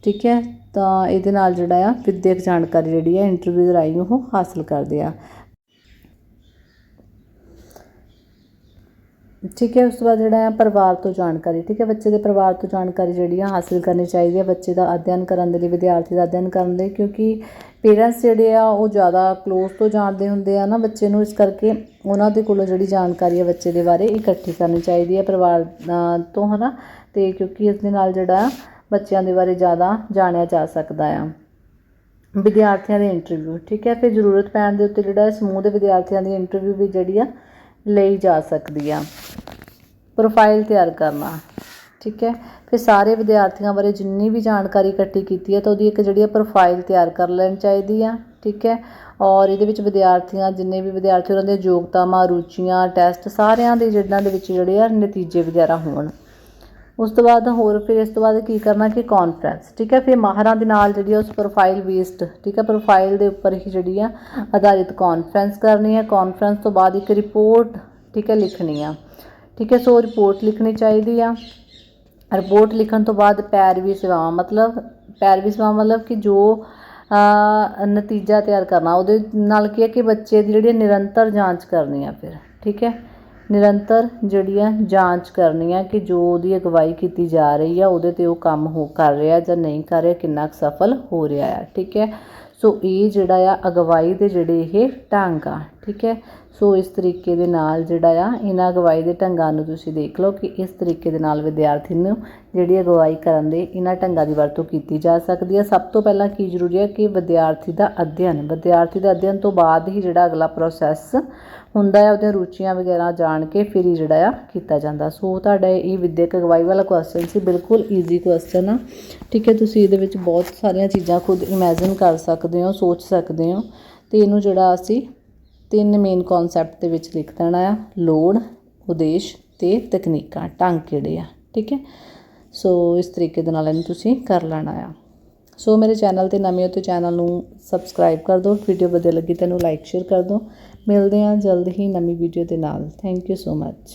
ਠੀਕ ਹੈ? ਤਾਂ ਇਹਦੇ ਨਾਲ ਜਿਹੜਾ ਆ ਵਿੱਦਿਅਕ ਜਾਣਕਾਰੀ ਜਿਹੜੀ ਆ ਇੰਟਰਵਿਊ ਦੇ ਰਾਹੀਂ ਉਹ ਹਾਸਲ ਕਰਦੇ ਆ। ਠੀਕ ਹੈ ਉਸ ਤੋਂ ਬਾਅਦ ਜਿਹੜਾ ਹੈ ਪਰਿਵਾਰ ਤੋਂ ਜਾਣਕਾਰੀ ਠੀਕ ਹੈ ਬੱਚੇ ਦੇ ਪਰਿਵਾਰ ਤੋਂ ਜਾਣਕਾਰੀ ਜਿਹੜੀ ਆ ਹਾਸਲ ਕਰਨੀ ਚਾਹੀਦੀ ਹੈ ਬੱਚੇ ਦਾ ਅਧਿਐਨ ਕਰਨ ਦੇ ਲਈ ਵਿਦਿਆਰਥੀ ਦਾ ਅਧਿਐਨ ਕਰਨ ਦੇ ਕਿਉਂਕਿ ਪੇਰੈਂਟਸ ਜਿਹੜੇ ਆ ਉਹ ਜ਼ਿਆਦਾ ਕਲੋਜ਼ ਤੋਂ ਜਾਣਦੇ ਹੁੰਦੇ ਆ ਨਾ ਬੱਚੇ ਨੂੰ ਇਸ ਕਰਕੇ ਉਹਨਾਂ ਦੇ ਕੋਲੋਂ ਜਿਹੜੀ ਜਾਣਕਾਰੀ ਹੈ ਬੱਚੇ ਦੇ ਬਾਰੇ ਇਕੱਠੀ ਕਰਨੀ ਚਾਹੀਦੀ ਹੈ ਪਰਿਵਾਰ ਅ, ਤੋਂ ਹਨਾ? ਤੇ ਕਿਉਂਕਿ ਇਸ ਦੇ ਨਾਲ ਜਿਹੜਾ ਬੱਚਿਆਂ ਦੇ ਬਾਰੇ ਜ਼ਿਆਦਾ ਜਾਣਿਆ ਜਾ ਸਕਦਾ ਆ। ਵਿਦਿਆਰਥੀਆਂ ਦੇ ਇੰਟਰਵਿਊ ਠੀਕ ਹੈ? ਫਿਰ ਜ਼ਰੂਰਤ ਪੈਣ ਦੇ ਉੱਤੇ ਜਿਹੜਾ ਸਮੂਹ ਦੇ ਵਿਦਿਆਰਥੀਆਂ ਦੀ ਇੰਟਰਵਿਊ ਵੀ ਜਿਹੜੀ ਆ ਲਈ ਜਾ ਸਕਦੀ ਆ। ਪ੍ਰੋਫਾਈਲ ਤਿਆਰ ਕਰਨਾ, ਠੀਕ ਹੈ? ਫਿਰ ਸਾਰੇ ਵਿਦਿਆਰਥੀਆਂ ਬਾਰੇ ਜਿੰਨੀ ਵੀ ਜਾਣਕਾਰੀ ਇਕੱਠੀ ਕੀਤੀ ਹੈ ਤਾਂ ਉਹਦੀ ਇੱਕ ਜਿਹੜੀ ਹੈ ਪ੍ਰੋਫਾਈਲ ਤਿਆਰ ਕਰ ਲੈਣੀ ਚਾਹੀਦੀ ਆ, ਠੀਕ ਹੈ? ਔਰ ਇਹਦੇ ਵਿੱਚ ਵਿਦਿਆਰਥੀਆਂ, ਜਿੰਨੇ ਵੀ ਵਿਦਿਆਰਥੀ, ਉਹਨਾਂ ਦੀਆਂ ਯੋਗਤਾਵਾਂ, ਰੁਚੀਆਂ ਟੈਸਟ ਸਾਰਿਆਂ ਦੇ, ਜਿਹਨਾਂ ਦੇ ਵਿੱਚ ਜਿਹੜੇ ਆ ਨਤੀਜੇ ਵਗੈਰਾ ਹੋਣ। ਉਸ ਤੋਂ ਬਾਅਦ ਹੋਰ ਫਿਰ ਇਸ ਤੋਂ ਬਾਅਦ ਕੀ ਕਰਨਾ ਕਿ ਕਾਨਫਰੰਸ ਠੀਕ ਹੈ? ਫਿਰ ਮਾਹਰਾਂ ਦੇ ਨਾਲ ਜਿਹੜੀ ਆ ਉਸ ਪ੍ਰੋਫਾਈਲ ਬੇਸਡ ਠੀਕ ਹੈ? ਪ੍ਰੋਫਾਈਲ ਦੇ ਉੱਪਰ ਹੀ ਜਿਹੜੀ ਆ ਆਧਾਰਿਤ ਕਾਨਫਰੰਸ ਕਰਨੀ ਹੈ। ਕਾਨਫਰੰਸ ਤੋਂ ਬਾਅਦ ਇੱਕ ਰਿਪੋਰਟ ਠੀਕ ਹੈ, ਲਿਖਣੀ ਆ। ਠੀਕ ਹੈ, ਸੋ ਰਿਪੋਰਟ ਲਿਖਣੀ ਚਾਹੀਦੀ ਆ। ਰਿਪੋਰਟ ਲਿਖਣ ਤੋਂ ਬਾਅਦ ਪੈਰਵੀ ਸੇਵਾਵਾਂ ਮਤਲਬ ਪੈਰਵੀ ਸੇਵਾਵਾਂ ਮਤਲਬ ਕਿ ਜੋ ਨਤੀਜਾ ਤਿਆਰ ਕਰਨਾ, ਉਹਦੇ ਨਾਲ ਕੀ ਹੈ ਕਿ ਬੱਚੇ ਦੀ ਜਿਹੜੀ ਨਿਰੰਤਰ ਜਾਂਚ ਕਰਨੀ ਆ ਫਿਰ, ਠੀਕ ਹੈ? ਨਿਰੰਤਰ ਜਿਹੜੀ ਆ ਜਾਂਚ ਕਰਨੀ ਆ ਕਿ ਜੋ ਉਹਦੀ ਅਗਵਾਈ ਕੀਤੀ ਜਾ ਰਹੀ ਆ, ਉਹਦੇ ਤੇ ਉਹ ਕੰਮ ਹੋ ਕਰ ਰਿਹਾ ਜਾਂ ਨਹੀਂ ਕਰ ਰਿਹਾ, ਕਿੰਨਾ ਕੁ ਸਫਲ ਹੋ ਰਿਹਾ ਆ, ਠੀਕ ਹੈ? ਸੋ ਇਹ ਜਿਹੜਾ ਆ, ਅਗਵਾਈ ਦੇ ਜਿਹੜੇ ਇਹ ਢੰਗ ਆ ਠੀਕ ਹੈ? ਸੋ ਇਸ ਤਰੀਕੇ ਦੇ ਨਾਲ ਜਿਹੜਾ ਆ, ਇਹਨਾਂ ਅਗਵਾਈ ਦੇ ਢੰਗਾਂ ਨੂੰ ਤੁਸੀਂ ਦੇਖ ਲਓ ਕਿ ਇਸ ਤਰੀਕੇ ਦੇ ਨਾਲ ਵਿਦਿਆਰਥੀ ਨੂੰ ਜਿਹੜੀ ਅਗਵਾਈ ਕਰਨ ਦੇ ਇਹਨਾਂ ਢੰਗਾਂ ਦੀ ਵਰਤੋਂ ਕੀਤੀ ਜਾ ਸਕਦੀ ਹੈ। ਸਭ ਤੋਂ ਪਹਿਲਾਂ ਕੀ ਜ਼ਰੂਰੀ ਹੈ ਕਿ ਵਿਦਿਆਰਥੀ ਦਾ ਅਧਿਐਨ, ਵਿਦਿਆਰਥੀ ਦਾ ਅਧਿਐਨ ਤੋਂ ਬਾਅਦ ਹੀ ਜਿਹੜਾ ਅਗਲਾ ਪ੍ਰੋਸੈਸ ਹੁੰਦਾ ਹੈ, ਉਹਦੀਆਂ ਰੁਚੀਆਂ ਵਗੈਰਾ ਜਾਣ ਕੇ ਫਿਰ ਹੀ ਜਿਹੜਾ ਆ ਕੀਤਾ ਜਾਂਦਾ। ਸੋ ਤੁਹਾਡਾ ਇਹ ਵਿਦਿਅਕ ਅਗਵਾਈ ਵਾਲਾ ਕੁਐਸਚਨ ਸੀ, ਬਿਲਕੁਲ ਈਜ਼ੀ ਕੁਐਸਚਨ ਆ। ਠੀਕ ਹੈ, ਤੁਸੀਂ ਇਹਦੇ ਵਿੱਚ ਬਹੁਤ ਸਾਰੀਆਂ ਚੀਜ਼ਾਂ ਖੁਦ ਇਮੇਜਿਨ ਕਰ ਸਕਦੇ ਹੋ, ਸੋਚ ਸਕਦੇ ਹੋ। ਤੇ ਇਹਨੂੰ ਜਿਹੜਾ ਅਸੀਂ ਤਿੰਨ ਮੇਨ ਕਨਸੈਪਟ ਦੇ ਵਿੱਚ ਲਿਖ ਦੇਣਾ ਆ, ਲੋੜ, ਉਦੇਸ਼ ਤੇ ਤਕਨੀਕਾਂ, ਢੰਗ ਕਿਹੜੇ ਆ, ਠੀਕ ਹੈ? ਸੋ ਇਸ ਤਰੀਕੇ ਦੇ ਨਾਲ ਇਹਨੂੰ ਤੁਸੀਂ ਕਰ ਲੈਣਾ ਆ। ਸੋ ਮੇਰੇ ਚੈਨਲ ਤੇ ਨਵੇਂ ਹੋ ਤੇ ਚੈਨਲ ਨੂੰ ਸਬਸਕ੍ਰਾਈਬ ਕਰ ਦਿਓ। ਵੀਡੀਓ ਵਧੀਆ ਲੱਗੀ ਤੈਨੂੰ ਲਾਈਕ ਸ਼ੇਅਰ ਕਰ ਦਿਓ। ਮਿਲਦੇ ਹਾਂ ਜਲਦ ਹੀ ਨਵੀਂ ਵੀਡੀਓ ਦੇ ਨਾਲ। Thank you so much